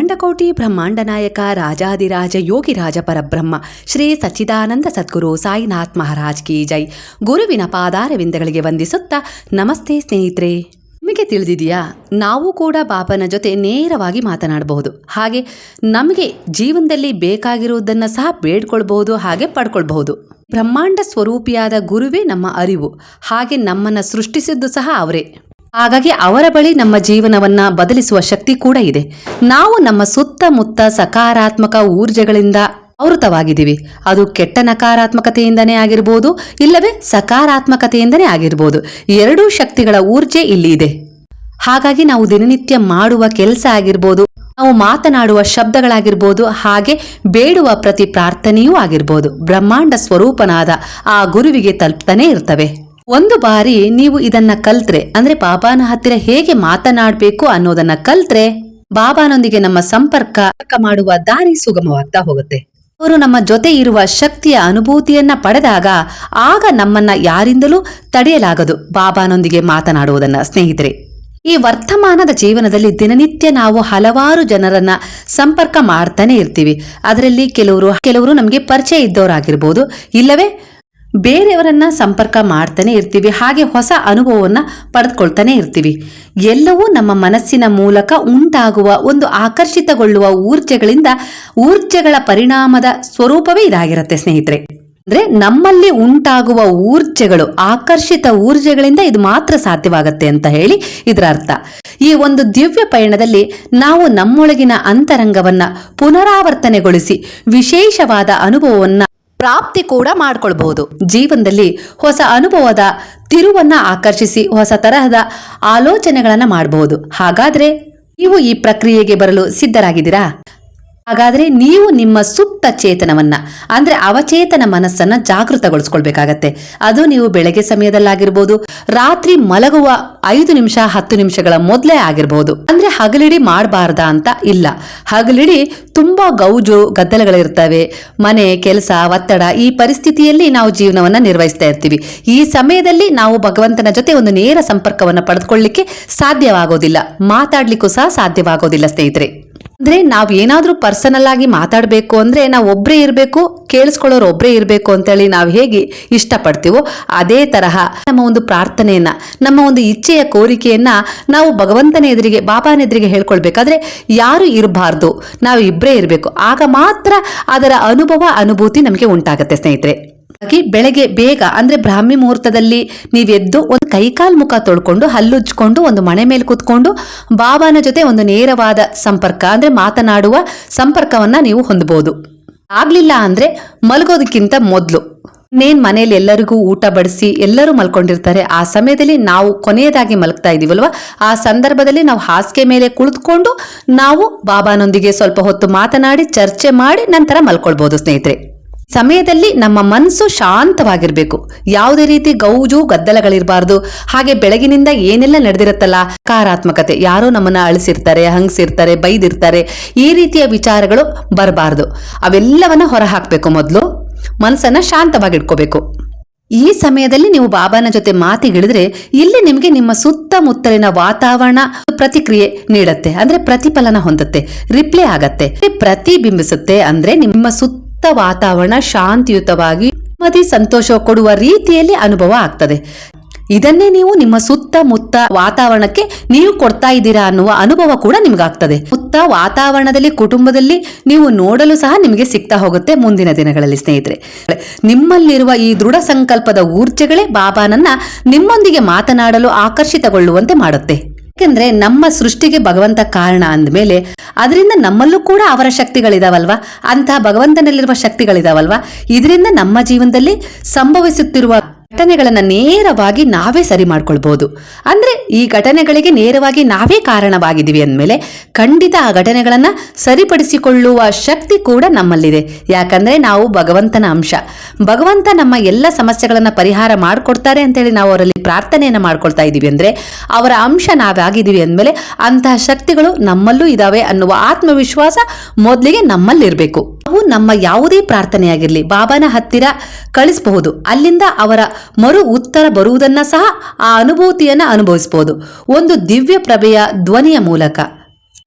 ಅಖಂಡಕೋಟಿ ಬ್ರಹ್ಮಾಂಡ ನಾಯಕ ರಾಜಾದಿರಾಜ ಯೋಗಿರಾಜ ಪರಬ್ರಹ್ಮ, ಶ್ರೀ ಸಚ್ಚಿದಾನಂದ ಸದ್ಗುರು ಸಾಯಿನಾಥ್ ಮಹಾರಾಜ್ ಕಿ ಜೈ. ಗುರುವಿನ ಪಾದಾರವಿಂದಗಳಿಗೆ ವಂದಿಸುತ್ತಾ ನಮಸ್ತೆ ಸ್ನೇಹಿತರೆ. ನಿಮಗೆ ತಿಳಿದಿದೆಯಾ? ನಾವು ಕೂಡ ಬಾಬನ ಜೊತೆ ನೇರವಾಗಿ ಮಾತನಾಡಬಹುದು. ಹಾಗೆ ನಮಗೆ ಜೀವನದಲ್ಲಿ ಬೇಕಾಗಿರುವುದನ್ನು ಸಹ ಬೇಡ್ಕೊಳ್ಬಹುದು, ಹಾಗೆ ಪಡ್ಕೊಳ್ಬಹುದು. ಬ್ರಹ್ಮಾಂಡ ಸ್ವರೂಪಿಯಾದ ಗುರುವೇ ನಮ್ಮ ಅರಿವು. ಹಾಗೆ ನಮ್ಮನ್ನು ಸೃಷ್ಟಿಸಿದ್ದು ಸಹ ಅವರೇ. ಹಾಗಾಗಿ ಅವರ ಬಳಿ ನಮ್ಮ ಜೀವನವನ್ನ ಬದಲಿಸುವ ಶಕ್ತಿ ಕೂಡ ಇದೆ. ನಾವು ನಮ್ಮ ಸುತ್ತಮುತ್ತ ಸಕಾರಾತ್ಮಕ ಊರ್ಜೆಗಳಿಂದ ಆವೃತವಾಗಿದ್ದೀವಿ ಅದು ಕೆಟ್ಟ ನಕಾರಾತ್ಮಕತೆಯಿಂದನೇ ಆಗಿರ್ಬೋದು, ಇಲ್ಲವೇ ಸಕಾರಾತ್ಮಕತೆಯಿಂದನೇ ಆಗಿರ್ಬೋದು. ಎರಡೂ ಶಕ್ತಿಗಳ ಊರ್ಜೆ ಇಲ್ಲಿ ಇದೆ. ಹಾಗಾಗಿ ನಾವು ದಿನನಿತ್ಯ ಮಾಡುವ ಕೆಲಸ ಆಗಿರ್ಬೋದು, ನಾವು ಮಾತನಾಡುವ ಶಬ್ದಗಳಾಗಿರ್ಬೋದು, ಹಾಗೆ ಬೇಡುವ ಪ್ರತಿ ಪ್ರಾರ್ಥನೆಯೂ ಆಗಿರ್ಬೋದು. ಬ್ರಹ್ಮಾಂಡ ಸ್ವರೂಪನಾದ ಆ ಗುರುವಿಗೆ ತಲುಪ್ತಾನೇ ಇರ್ತವೆ. ಒಂದು ಬಾರಿ ನೀವು ಇದನ್ನ ಕಲ್ತ್ರೆ, ಅಂದ್ರೆ ಬಾಬಾನ ಹತ್ತಿರ ಹೇಗೆ ಮಾತನಾಡಬೇಕು ಅನ್ನೋದನ್ನ ಕಲ್ತ್ರೆ, ಬಾಬಾನೊಂದಿಗೆ ನಮ್ಮ ಸಂಪರ್ಕ ಮಾಡುವ ದಾರಿ ಸುಗಮವಾಗ್ತಾ ಹೋಗುತ್ತೆ. ಅವರು ನಮ್ಮ ಜೊತೆ ಇರುವ ಶಕ್ತಿಯ ಅನುಭೂತಿಯನ್ನ ಪಡೆದಾಗ ಆಗ ನಮ್ಮನ್ನ ಯಾರಿಂದಲೂ ತಡೆಯಲಾಗದು ಬಾಬಾನೊಂದಿಗೆ ಮಾತನಾಡುವುದನ್ನ, ಸ್ನೇಹಿತರೆ. ಈ ವರ್ತಮಾನದ ಜೀವನದಲ್ಲಿ ದಿನನಿತ್ಯ ನಾವು ಹಲವಾರು ಜನರನ್ನ ಸಂಪರ್ಕ ಮಾಡ್ತಾನೆ ಇರ್ತೀವಿ. ಅದರಲ್ಲಿ ಕೆಲವರು ಕೆಲವರು ನಮಗೆ ಪರಿಚಯ ಇದ್ದವರಾಗಿರ್ಬೋದು, ಇಲ್ಲವೇ ಬೇರೆಯವರನ್ನ ಸಂಪರ್ಕ ಮಾಡ್ತಾನೆ ಇರ್ತೀವಿ, ಹಾಗೆ ಹೊಸ ಅನುಭವವನ್ನ ಪಡೆದುಕೊಳ್ತಾನೆ ಇರ್ತೀವಿ. ಎಲ್ಲವೂ ನಮ್ಮ ಮನಸ್ಸಿನ ಮೂಲಕ ಉಂಟಾಗುವ ಒಂದು ಆಕರ್ಷಿತಗೊಳ್ಳುವ ಊರ್ಜೆಗಳಿಂದ ಊರ್ಜೆಗಳ ಪರಿಣಾಮದ ಸ್ವರೂಪವೇ ಇದಾಗಿರುತ್ತೆ ಸ್ನೇಹಿತರೆ. ಅಂದ್ರೆ ನಮ್ಮಲ್ಲಿ ಉಂಟಾಗುವ ಊರ್ಜೆಗಳು, ಆಕರ್ಷಿತ ಊರ್ಜೆಗಳಿಂದ ಇದು ಮಾತ್ರ ಸಾಧ್ಯವಾಗುತ್ತೆ ಅಂತ ಹೇಳಿ ಇದರ ಅರ್ಥ. ಈ ಒಂದು ದಿವ್ಯ ಪಯಣದಲ್ಲಿ ನಾವು ನಮ್ಮೊಳಗಿನ ಅಂತರಂಗವನ್ನ ಪುನರಾವರ್ತನೆಗೊಳಿಸಿ ವಿಶೇಷವಾದ ಅನುಭವವನ್ನ ಪ್ರಾಪ್ತಿ ಕೂಡ ಮಾಡ್ಕೊಳ್ಬಹುದು. ಜೀವನದಲ್ಲಿ ಹೊಸ ಅನುಭವದ ತಿರುವನ್ನ ಆಕರ್ಷಿಸಿ ಹೊಸ ತರಹದ ಆಲೋಚನೆಗಳನ್ನ ಮಾಡಬಹುದು. ಹಾಗಾದ್ರೆ ನೀವು ಈ ಪ್ರಕ್ರಿಯೆಗೆ ಬರಲು ಸಿದ್ಧರಾಗಿದ್ದೀರಾ? ಹಾಗಾದ್ರೆ ನೀವು ನಿಮ್ಮ ಸುಪ್ತ ಚೇತನವನ್ನ, ಅಂದ್ರೆ ಅವಚೇತನ ಮನಸ್ಸನ್ನ ಜಾಗೃತಗೊಳಿಸ್ಕೊಳ್ಬೇಕಾಗತ್ತೆ. ಅದು ನೀವು ಬೆಳಗ್ಗೆ ಸಮಯದಲ್ಲಾಗಿರ್ಬೋದು, ರಾತ್ರಿ ಮಲಗುವ ಐದು ನಿಮಿಷ, ಹತ್ತು ನಿಮಿಷಗಳ ಮೊದಲೇ ಆಗಿರ್ಬೋದು. ಅಂದ್ರೆ ಹಗಲಿಡಿ ಮಾಡಬಾರ್ದಾ ಅಂತ ಇಲ್ಲ. ಹಗಲಿಡಿ ತುಂಬಾ ಗೌಜು ಗದ್ದಲಗಳಿರ್ತವೆ. ಮನೆ, ಕೆಲಸ, ಒತ್ತಡ ಈ ಪರಿಸ್ಥಿತಿಯಲ್ಲಿ ನಾವು ಜೀವನವನ್ನ ನಿರ್ವಹಿಸ್ತಾ ಇರ್ತೀವಿ. ಈ ಸಮಯದಲ್ಲಿ ನಾವು ಭಗವಂತನ ಜೊತೆ ಒಂದು ನೇರ ಸಂಪರ್ಕವನ್ನ ಪಡೆದುಕೊಳ್ಳಿಕ್ಕೆ ಸಾಧ್ಯವಾಗೋದಿಲ್ಲ. ಮಾತಾಡ್ಲಿಕ್ಕೂ ಸಹ ಸಾಧ್ಯವಾಗೋದಿಲ್ಲ ಸ್ನೇಹಿತರೆ. ಅಂದ್ರೆ ನಾವ್ ಏನಾದ್ರೂ ಪರ್ಸನಲ್ ಆಗಿ ಮಾತಾಡಬೇಕು ಅಂದ್ರೆ ನಾವು ಒಬ್ರೇ ಇರಬೇಕು, ಕೇಳಿಸ್ಕೊಳ್ಳೋರು ಒಬ್ರೇ ಇರಬೇಕು ಅಂತೇಳಿ ನಾವು ಹೇಗೆ ಇಷ್ಟಪಡ್ತೀವೋ ಅದೇ ತರಹ ನಮ್ಮ ಒಂದು ಪ್ರಾರ್ಥನೆಯನ್ನ, ನಮ್ಮ ಒಂದು ಇಚ್ಛೆಯ ಕೋರಿಕೆಯನ್ನ ನಾವು ಭಗವಂತನ ಎದುರಿಗೆ, ಬಾಬಾನ ಎದುರಿಗೆ ಹೇಳ್ಕೊಳ್ಬೇಕಾದ್ರೆ ಯಾರು ಇರಬಾರ್ದು, ನಾವು ಇಬ್ಬರೇ ಇರಬೇಕು. ಆಗ ಮಾತ್ರ ಅದರ ಅನುಭವ, ಅನುಭೂತಿ ನಮಗೆ ಉಂಟಾಗತ್ತೆ ಸ್ನೇಹಿತರೆ. ಬೆಳಗ್ಗೆ ಬೇಗ, ಅಂದ್ರೆ ಬ್ರಾಹ್ಮಿ ಮುಹೂರ್ತದಲ್ಲಿ ನೀವೆದ್ದು ಒಂದು ಕೈಕಾಲ್ ಮುಖ ತೊಳ್ಕೊಂಡು ಹಲ್ಲುಜ್ಕೊಂಡು ಒಂದು ಮನೆ ಮೇಲೆ ಕೂತ್ಕೊಂಡು, ಬಾಬಾನ ಜೊತೆ ಒಂದು ನೇರವಾದ ಸಂಪರ್ಕ, ಅಂದ್ರೆ ಮಾತನಾಡುವ ಸಂಪರ್ಕವನ್ನ ನೀವು ಹೊಂದಬಹುದು ಆಗ್ಲಿಲ್ಲ ಅಂದ್ರೆ ಮಲಗೋದಕ್ಕಿಂತ ಮೊದಲು. ನೇನ್ ಮನೆಯಲ್ಲಿ ಎಲ್ಲರಿಗೂ ಊಟ ಬಡಿಸಿ, ಎಲ್ಲರೂ ಮಲ್ಕೊಂಡಿರ್ತಾರೆ. ಆ ಸಮಯದಲ್ಲಿ ನಾವು ಕೊನೆಯದಾಗಿ ಮಲಗ್ತಾ ಇದೀವಲ್ವ? ಆ ಸಂದರ್ಭದಲ್ಲಿ ನಾವು ಹಾಸಿಗೆ ಮೇಲೆ ಕುಳಿತುಕೊಂಡು ನಾವು ಬಾಬಾನೊಂದಿಗೆ ಸ್ವಲ್ಪ ಹೊತ್ತು ಮಾತನಾಡಿ, ಚರ್ಚೆ ಮಾಡಿ, ನಂತರ ಮಲ್ಕೊಳ್ಬಹುದು ಸ್ನೇಹಿತರೆ. ಸಮಯದಲ್ಲಿ ನಮ್ಮ ಮನಸ್ಸು ಶಾಂತವಾಗಿರ್ಬೇಕು. ಯಾವುದೇ ರೀತಿ ಗೌಜು ಗದ್ದಲಗಳಿರಬಾರ್ದು. ಹಾಗೆ ಬೆಳಗಿನಿಂದ ಏನೆಲ್ಲ ನಡೆದಿರುತ್ತಲ್ಲ, ಕಾರಾತ್ಮಕತೆ. ಯಾರೋ ನಮ್ಮನ್ನ ಅಳಿಸಿರ್ತಾರೆ, ಹಂಗ್ಸಿರ್ತಾರೆ, ಬೈದಿರ್ತಾರೆ. ಈ ರೀತಿಯ ವಿಚಾರಗಳು ಬರಬಾರ್ದು. ಅವೆಲ್ಲವನ್ನ ಹೊರಹಾಕಬೇಕು ಮೊದಲು. ಮನಸ್ಸನ್ನ ಶಾಂತವಾಗಿಟ್ಕೋಬೇಕು. ಈ ಸಮಯದಲ್ಲಿ ನೀವು ಬಾಬಾನ ಜೊತೆ ಮಾತಿಗಿಳಿದ್ರೆ ಇಲ್ಲಿ ನಿಮಗೆ ನಿಮ್ಮ ಸುತ್ತಮುತ್ತಲಿನ ವಾತಾವರಣ ಪ್ರತಿಕ್ರಿಯೆ ನೀಡುತ್ತೆ. ಅಂದ್ರೆ ಪ್ರತಿಫಲನ ಹೊಂದುತ್ತೆ. ರಿಪ್ಲೈ ಆಗತ್ತೆ. ಪ್ರತಿಬಿಂಬಿಸುತ್ತೆ. ಅಂದ್ರೆ ನಿಮ್ಮ ಸುತ್ತ ವಾತಾವರಣ, ಶಾಂತಿಯುತವಾಗಿ ಮತಿ ಸಂತೋಷ ಕೊಡುವ ರೀತಿಯಲ್ಲಿ ಅನುಭವ ಆಗ್ತದೆ. ಇದನ್ನೇ ನೀವು ನಿಮ್ಮ ಸುತ್ತಮುತ್ತ ವಾತಾವರಣಕ್ಕೆ ನೀವು ಕೊಡ್ತಾ ಇದ್ದೀರಾ ಅನ್ನುವ ಅನುಭವ ಕೂಡ ನಿಮ್ಗಾಗ್ತದೆ. ಸುತ್ತ ವಾತಾವರಣದಲ್ಲಿ, ಕುಟುಂಬದಲ್ಲಿ ನೀವು ನೋಡಲು ಸಹ ನಿಮಗೆ ಸಿಗ್ತಾ ಹೋಗುತ್ತೆ ಮುಂದಿನ ದಿನಗಳಲ್ಲಿ ಸ್ನೇಹಿತರೆ. ನಿಮ್ಮಲ್ಲಿರುವ ಈ ದೃಢ ಸಂಕಲ್ಪದ ಊರ್ಜೆಗಳೇ ಬಾಬಾನನ್ನ ನಿಮ್ಮೊಂದಿಗೆ ಮಾತನಾಡಲು ಆಕರ್ಷಿತಗೊಳ್ಳುವಂತೆ ಮಾಡುತ್ತೆ. ಯಾಕೆಂದ್ರೆ ನಮ್ಮ ಸೃಷ್ಟಿಗೆ ಭಗವಂತ ಕಾರಣ ಅಂದಮೇಲೆ ಅದರಿಂದ ನಮ್ಮಲ್ಲೂ ಕೂಡ ಅವರ ಶಕ್ತಿಗಳಿದಾವಲ್ವಾ? ಅಂತಹ ಭಗವಂತನಲ್ಲಿರುವ ಶಕ್ತಿಗಳಿದಾವಲ್ವಾ? ಇದರಿಂದ ನಮ್ಮ ಜೀವನದಲ್ಲಿ ಸಂಭವಿಸುತ್ತಿರುವ ಘಟನೆಗಳನ್ನು ನೇರವಾಗಿ ನಾವೇ ಸರಿ ಮಾಡ್ಕೊಳ್ಬಹುದು ಅಂದ್ರೆ ಈ ಘಟನೆಗಳಿಗೆ ನೇರವಾಗಿ ನಾವೇ ಕಾರಣವಾಗಿದ್ದೀವಿ ಅಂದಮೇಲೆ ಖಂಡಿತ ಆ ಘಟನೆಗಳನ್ನ ಸರಿಪಡಿಸಿಕೊಳ್ಳುವ ಶಕ್ತಿ ಕೂಡ ನಮ್ಮಲ್ಲಿದೆ. ಯಾಕಂದ್ರೆ ನಾವು ಭಗವಂತನ ಅಂಶ. ಭಗವಂತ ನಮ್ಮ ಎಲ್ಲ ಸಮಸ್ಯೆಗಳನ್ನ ಪರಿಹಾರ ಮಾಡಿಕೊಡ್ತಾರೆ ಅಂತೇಳಿ ನಾವು ಅವರಲ್ಲಿ ಪ್ರಾರ್ಥನೆಯನ್ನ ಮಾಡ್ಕೊಳ್ತಾ ಇದ್ದೀವಿ ಅಂದರೆ ಅವರ ಅಂಶ ನಾವಾಗಿದ್ದೀವಿ ಅಂದಮೇಲೆ ಅಂತಹ ಶಕ್ತಿಗಳು ನಮ್ಮಲ್ಲೂ ಇದ್ದಾವೆ ಅನ್ನುವ ಆತ್ಮವಿಶ್ವಾಸ ಮೊದಲಿಗೆ ನಮ್ಮಲ್ಲಿರಬೇಕು. ನಾವು ನಮ್ಮ ಯಾವುದೇ ಪ್ರಾರ್ಥನೆಯಾಗಿರಲಿ ಬಾಬಾನ ಹತ್ತಿರ ಕಳಿಸಬಹುದು. ಅಲ್ಲಿಂದ ಅವರ ಮರು ಉತ್ತರ ಬರುವುದನ್ನು ಸಹ ಆ ಅನುಭೂತಿಯನ್ನು ಅನುಭವಿಸಬಹುದು. ಒಂದು ದಿವ್ಯ ಪ್ರಭೆಯ ಧ್ವನಿಯ ಮೂಲಕ.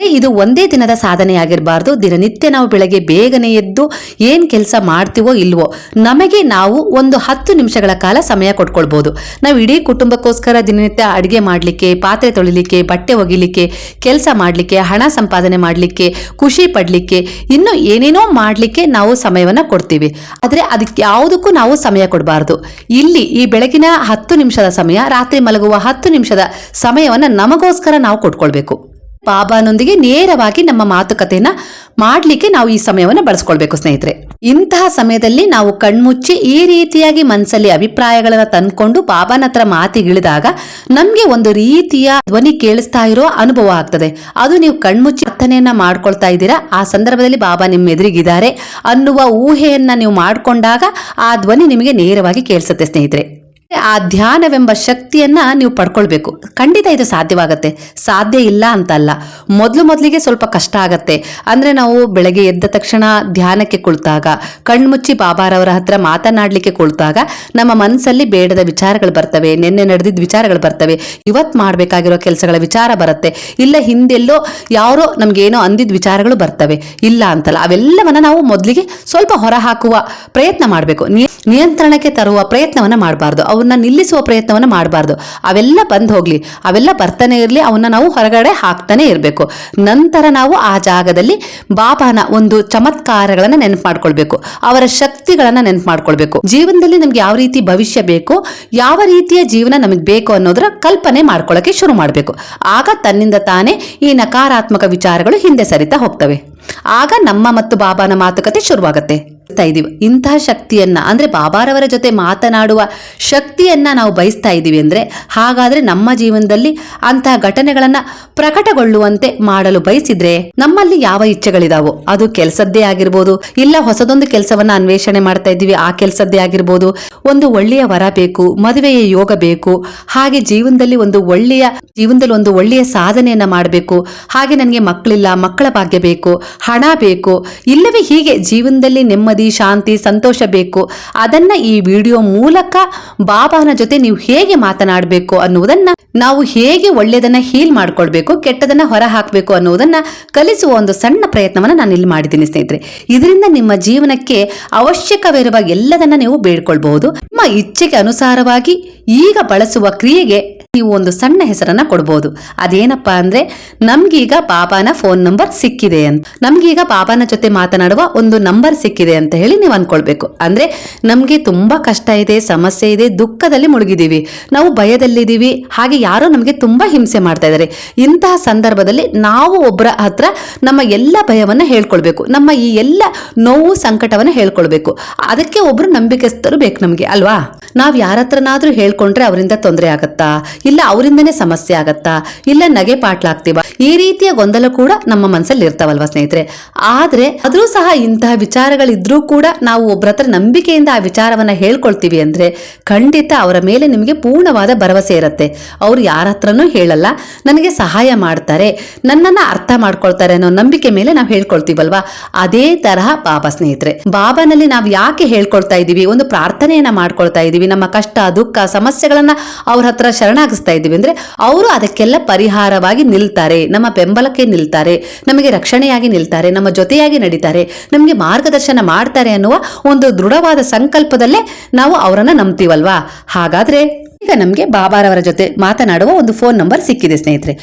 ಇದು ಒಂದೇ ದಿನದ ಸಾಧನೆ ಆಗಿರಬಾರ್ದು ದಿನನಿತ್ಯ ನಾವು ಬೆಳಗ್ಗೆ ಬೇಗನೆ ಎದ್ದು ಏನ್ ಕೆಲಸ ಮಾಡ್ತೀವೋ ಇಲ್ವೋ, ನಮಗೆ ನಾವು ಒಂದು ಹತ್ತು ನಿಮಿಷಗಳ ಕಾಲ ಸಮಯ ಕೊಟ್ಕೊಳ್ಬಹುದು ನಾವು ಇಡೀ ಕುಟುಂಬಕ್ಕೋಸ್ಕರ ದಿನನಿತ್ಯ ಅಡಿಗೆ ಮಾಡಲಿಕ್ಕೆ, ಪಾತ್ರೆ ತೊಳಿಲಿಕ್ಕೆ, ಬಟ್ಟೆ ಒಗಿಲಿಕ್ಕೆ, ಕೆಲಸ ಮಾಡಲಿಕ್ಕೆ, ಹಣ ಸಂಪಾದನೆ ಮಾಡಲಿಕ್ಕೆ, ಖುಷಿ ಪಡ್ಲಿಕ್ಕೆ, ಇನ್ನು ಏನೇನೋ ಮಾಡಲಿಕ್ಕೆ ನಾವು ಸಮಯವನ್ನ ಕೊಡ್ತೀವಿ. ಆದ್ರೆ ಅದಕ್ಕೆ ಯಾವುದಕ್ಕೂ ನಾವು ಸಮಯ ಕೊಡಬಾರ್ದು. ಇಲ್ಲಿ ಈ ಬೆಳಗಿನ ಹತ್ತು ನಿಮಿಷದ ಸಮಯ, ರಾತ್ರಿ ಮಲಗುವ ಹತ್ತು ನಿಮಿಷದ ಸಮಯವನ್ನ ನಮಗೋಸ್ಕರ ನಾವು ಕೊಟ್ಕೊಳ್ಬೇಕು. ಬಾಬಾನೊಂದಿಗೆ ನೇರವಾಗಿ ನಮ್ಮ ಮಾತುಕತೆಯನ್ನ ಮಾಡಲಿಕ್ಕೆ ನಾವು ಈ ಸಮಯವನ್ನು ಬಳಸ್ಕೊಳ್ಬೇಕು ಸ್ನೇಹಿತರೆ. ಇಂತಹ ಸಮಯದಲ್ಲಿ ನಾವು ಕಣ್ಮುಚ್ಚಿ ಈ ರೀತಿಯಾಗಿ ಮನಸ್ಸಲ್ಲಿ ಅಭಿಪ್ರಾಯಗಳನ್ನು ತಂದ್ಕೊಂಡು ಬಾಬಾನ ಹತ್ರ ಮಾತಿಗಿಳಿದಾಗ ನಮಗೆ ಒಂದು ರೀತಿಯ ಧ್ವನಿ ಕೇಳಿಸ್ತಾ ಇರೋ ಅನುಭವ ಆಗ್ತದೆ. ಅದು ನೀವು ಕಣ್ಮುಚ್ಚಿ ಪ್ರಾರ್ಥನೆಯನ್ನ ಮಾಡ್ಕೊಳ್ತಾ ಇದ್ದೀರಾ? ಆ ಸಂದರ್ಭದಲ್ಲಿ ಬಾಬಾ ನಿಮ್ಮ ಎದುರಿಗಿದ್ದಾರೆ ಅನ್ನುವ ಊಹೆಯನ್ನ ನೀವು ಮಾಡಿಕೊಂಡಾಗ ಆ ಧ್ವನಿ ನಿಮಗೆ ನೇರವಾಗಿ ಕೇಳಿಸುತ್ತೆ ಸ್ನೇಹಿತರೆ. ಆ ಧ್ಯಾನವೆಂಬ ಶಕ್ತಿಯನ್ನ ನೀವು ಪಡ್ಕೊಳ್ಬೇಕು. ಖಂಡಿತ ಇದು ಸಾಧ್ಯವಾಗತ್ತೆ. ಸಾಧ್ಯ ಇಲ್ಲ ಅಂತಲ್ಲ. ಮೊದಲು ಮೊದಲಿಗೆ ಸ್ವಲ್ಪ ಕಷ್ಟ ಆಗತ್ತೆ. ಅಂದ್ರೆ ನಾವು ಬೆಳಗ್ಗೆ ಎದ್ದ ತಕ್ಷಣ ಧ್ಯಾನಕ್ಕೆ ಕುಳಿತಾಗ ಕಣ್ಮುಚ್ಚಿ ಬಾಬಾರವರ ಹತ್ರ ಮಾತನಾಡ್ಲಿಕ್ಕೆ ಕುಳಿತಾಗ, ನಮ್ಮ ಮನಸ್ಸಲ್ಲಿ ಬೇಡದ ವಿಚಾರಗಳು ಬರ್ತವೆ, ನಿನ್ನೆ ನಡೆದಿದ್ದ ವಿಚಾರಗಳು ಬರ್ತವೆ, ಇವತ್ತು ಮಾಡಬೇಕಾಗಿರೋ ಕೆಲಸಗಳ ವಿಚಾರ ಬರುತ್ತೆ. ಇಲ್ಲ ಹಿಂದೆಲ್ಲೋ ಯಾರೋ ನಮ್ಗೇನೋ ಅಂದಿದ್ದ ವಿಚಾರಗಳು ಬರ್ತವೆ. ಇಲ್ಲ ಅಂತಲ್ಲ. ಅವೆಲ್ಲವನ್ನ ನಾವು ಮೊದಲಿಗೆ ಸ್ವಲ್ಪ ಹೊರ ಹಾಕುವ ಪ್ರಯತ್ನ ಮಾಡಬೇಕು. ನಿಯಂತ್ರಣಕ್ಕೆ ತರುವ ಪ್ರಯತ್ನವನ್ನ ಮಾಡಬಾರ್ದು. ಅವನ್ನ ನಿಲ್ಲಿಸುವ ಪ್ರಯತ್ನವನ್ನು ಮಾಡಬಾರ್ದು. ಅವೆಲ್ಲ ಬಂದು ಹೋಗಲಿ, ಅವೆಲ್ಲ ಬರ್ತಾನೆ ಇರಲಿ, ಅವನ್ನ ನಾವು ಹೊರಗಡೆ ಹಾಕ್ತಾನೆ ಇರಬೇಕು. ನಂತರ ನಾವು ಆ ಜಾಗದಲ್ಲಿ ಬಾಬಾನ ಒಂದು ಚಮತ್ಕಾರಗಳನ್ನು ನೆನಪು ಮಾಡ್ಕೊಳ್ಬೇಕು. ಅವರ ಶಕ್ತಿಗಳನ್ನು ನೆನಪು ಮಾಡ್ಕೊಳ್ಬೇಕು. ಜೀವನದಲ್ಲಿ ನಮ್ಗೆ ಯಾವ ರೀತಿ ಭವಿಷ್ಯ ಬೇಕು, ಯಾವ ರೀತಿಯ ಜೀವನ ನಮಗೆ ಬೇಕು ಅನ್ನೋದರ ಕಲ್ಪನೆ ಮಾಡ್ಕೊಳ್ಳೋಕೆ ಶುರು ಮಾಡಬೇಕು. ಆಗ ತನ್ನಿಂದ ತಾನೇ ಈ ನಕಾರಾತ್ಮಕ ವಿಚಾರಗಳು ಹಿಂದೆ ಸರಿತಾ ಹೋಗ್ತವೆ. ಆಗ ನಮ್ಮ ಮತ್ತು ಬಾಬಾನ ಮಾತುಕತೆ ಶುರುವಾಗುತ್ತೆ. ಇದೀವಿ. ಇಂತಹ ಶಕ್ತಿಯನ್ನ, ಅಂದ್ರೆ ಬಾಬಾರವರ ಜೊತೆ ಮಾತನಾಡುವ ಶಕ್ತಿಯನ್ನ ನಾವು ಬಯಸ್ತಾ ಇದ್ದೀವಿ ಅಂದ್ರೆ, ಹಾಗಾದ್ರೆ ನಮ್ಮ ಜೀವನದಲ್ಲಿ ಅಂತಹ ಘಟನೆಗಳನ್ನ ಪ್ರಕಟಗೊಳ್ಳುವಂತೆ ಮಾಡಲು ಬಯಸಿದ್ರೆ ನಮ್ಮಲ್ಲಿ ಯಾವ ಇಚ್ಛೆಗಳಿದಾವೋ, ಅದು ಕೆಲಸದ್ದೇ ಆಗಿರ್ಬೋದು, ಇಲ್ಲ ಹೊಸದೊಂದು ಕೆಲಸವನ್ನ ಅನ್ವೇಷಣೆ ಮಾಡ್ತಾ ಇದ್ದೀವಿ ಆ ಕೆಲಸದ್ದೇ ಆಗಿರ್ಬೋದು, ಒಂದು ಒಳ್ಳೆಯ ವರ ಬೇಕು, ಮದುವೆಯ ಯೋಗ ಬೇಕು, ಹಾಗೆ ಜೀವನದಲ್ಲಿ ಒಂದು ಒಳ್ಳೆಯ, ಜೀವನದಲ್ಲಿ ಒಂದು ಒಳ್ಳೆಯ ಸಾಧನೆಯನ್ನ ಮಾಡಬೇಕು, ಹಾಗೆ ನನಗೆ ಮಕ್ಕಳಿಲ್ಲ ಮಕ್ಕಳ ಭಾಗ್ಯ ಬೇಕು ಹಣ ಬೇಕು, ಇಲ್ಲವೇ ಹೀಗೆ ಜೀವನದಲ್ಲಿ ನೆಮ್ಮದಿ, ಶಾಂತಿ, ಸಂತೋಷ ಬೇಕು. ಅದನ್ನ ಈ ವಿಡಿಯೋ ಮೂಲಕ ಬಾಬಾನ ಜೊತೆ ನೀವು ಹೇಗೆ ಮಾತನಾಡಬೇಕು ಅನ್ನುವುದನ್ನ ನಾವು ಹೇಗೆ ಒಳ್ಳೆಯದನ್ನ ಹೀಲ್ ಮಾಡ್ಕೊಳ್ಬೇಕು, ಕೆಟ್ಟದನ್ನ ಹೊರ ಹಾಕಬೇಕು ಅನ್ನುವುದನ್ನ ಕಲಿಸುವ ಒಂದು ಸಣ್ಣ ಪ್ರಯತ್ನವನ್ನ ನಾನು ಇಲ್ಲಿ ಮಾಡಿದ್ದೀನಿ ಸ್ನೇಹಿತರೆ. ಇದರಿಂದ ನಿಮ್ಮ ಜೀವನಕ್ಕೆ ಅವಶ್ಯಕವಿರುವ ಎಲ್ಲದನ್ನ ನೀವು ಬೇಡ್ಕೊಳ್ಬಹುದು. ನಿಮ್ಮ ಇಚ್ಛೆಗೆ ಅನುಸಾರವಾಗಿ ಈಗ ಬಳಸುವ ಕ್ರಿಯೆಗೆ ನೀವು ಒಂದು ಸಣ್ಣ ಹೆಸರನ್ನ ಕೊಡಬಹುದು ಅದೇನಪ್ಪ ಅಂದ್ರೆ, ನಮ್ಗೀಗ ಬಾಬಾನ ಫೋನ್ ನಂಬರ್ ಸಿಕ್ಕಿದೆ ಅಂತ. ನಮ್ಗೀಗ ಬಾಬಾನ ಜೊತೆ ಮಾತನಾಡುವ ಒಂದು ನಂಬರ್ ಸಿಕ್ಕಿದೆ ಅಂತ ಹೇಳಿ ನೀವು ಅನ್ಕೊಳ್ಬೇಕು. ಅಂದ್ರೆ, ನಮ್ಗೆ ತುಂಬಾ ಕಷ್ಟ ಇದೆ, ಸಮಸ್ಯೆ ಇದೆ, ದುಃಖದಲ್ಲಿ ಮುಳುಗಿದೀವಿ ನಾವು ಭಯದಲ್ಲಿದ್ದೀವಿ, ಹಾಗೆ ಯಾರೋ ನಮಗೆ ತುಂಬಾ ಹಿಂಸೆ ಮಾಡ್ತಾ ಇದ್ದಾರೆ. ಇಂತಹ ಸಂದರ್ಭದಲ್ಲಿ ನಾವು ಒಬ್ಬರ ಹತ್ರ ನಮ್ಮ ಎಲ್ಲ ಭಯವನ್ನ ಹೇಳ್ಕೊಳ್ಬೇಕು. ನಮ್ಮ ಈ ಎಲ್ಲ ನೋವು, ಸಂಕಟವನ್ನ ಹೇಳ್ಕೊಳ್ಬೇಕು. ಅದಕ್ಕೆ ಒಬ್ರು ನಂಬಿಕೆಸ್ತರು ಬೇಕು ನಮ್ಗೆ, ಅಲ್ವಾ? ನಾವ್ ಯಾರ ಹತ್ರನಾದ್ರೂ ಹೇಳ್ಕೊಂಡ್ರೆ ಅವರಿಂದ ತೊಂದರೆ ಆಗತ್ತಾ? ಇಲ್ಲ ಅವರಿಂದನೇ ಸಮಸ್ಯೆ ಆಗತ್ತಾ? ಇಲ್ಲ ನಗೆ ಪಾಟ್ಲಾಗ್ತೀವ? ಈ ರೀತಿಯ ಗೊಂದಲ ಕೂಡ ನಮ್ಮ ಮನಸ್ಸಲ್ಲಿ ಇರ್ತಾವಲ್ವಾ ಸ್ನೇಹಿತರೆ? ಆದ್ರೆ ಆದ್ರೂ ಸಹ ಇಂತಹ ವಿಚಾರಗಳಿದ್ರೂ ಕೂಡ ನಾವು ಒಬ್ಬರ ಹತ್ರ ನಂಬಿಕೆಯಿಂದ ಆ ವಿಚಾರವನ್ನ ಹೇಳ್ಕೊಳ್ತೀವಿ ಅಂದ್ರೆ ಖಂಡಿತ ಅವರ ಮೇಲೆ ನಿಮಗೆ ಪೂರ್ಣವಾದ ಭರವಸೆ ಇರುತ್ತೆ. ಅವ್ರು ಯಾರ ಹತ್ರನೂ ಹೇಳಲ್ಲ. ನನಗೆ ಸಹಾಯ ಮಾಡ್ತಾರೆ. ನನ್ನನ್ನ ಅರ್ಥ ಮಾಡ್ಕೊಳ್ತಾರೆ ಅನ್ನೋ ನಂಬಿಕೆ ಮೇಲೆ ನಾವು ಹೇಳ್ಕೊಳ್ತೀವಲ್ವಾ? ಅದೇ ತರಹ ಬಾಬಾ ಸ್ನೇಹಿತರೆ. ಬಾಬಾನಲ್ಲಿ ನಾವು ಯಾಕೆ ಹೇಳ್ಕೊಳ್ತಾ ಇದೀವಿ? ಒಂದು ಪ್ರಾರ್ಥನೆಯನ್ನ ಮಾಡ್ಕೊಳ್ತಾ ಇದೀವಿ. ನಮ್ಮ ಕಷ್ಟ, ದುಃಖ ಸಮಸ್ಯೆಗಳನ್ನ ಅವ್ರ ಹತ್ರ ಶರಣಾಗಿಸ್ತಾ ಇದ್ದೀವಿ ಅಂದ್ರೆ ಅವರು ಅದಕ್ಕೆಲ್ಲ ಪರಿಹಾರವಾಗಿ ನಿಲ್ತಾರೆ, ನಮ್ಮ ಬೆಂಬಲಕ್ಕೆ ನಿಲ್ತಾರೆ, ನಮಗೆ ರಕ್ಷಣೆಯಾಗಿ ನಿಲ್ತಾರೆ, ನಮ್ಮ ಜೊತೆಯಾಗಿ ನಡೀತಾರೆ, ನಮಗೆ ಮಾರ್ಗದರ್ಶನ ಮಾಡ್ತಾರೆ ಅನ್ನುವ ಒಂದು ದೃಢವಾದ ಸಂಕಲ್ಪದಲ್ಲೇ ನಾವು ಅವರನ್ನ ನಂಬ್ತೀವಲ್ವಾ? ಹಾಗಾದ್ರೆ ಈಗ ನಮಗೆ ಬಾಬಾರವರ ಜೊತೆ ಮಾತನಾಡುವ ಒಂದು ಫೋನ್ ನಂಬರ್ ಸಿಕ್ಕಿದೆ ಸ್ನೇಹಿತರೆ.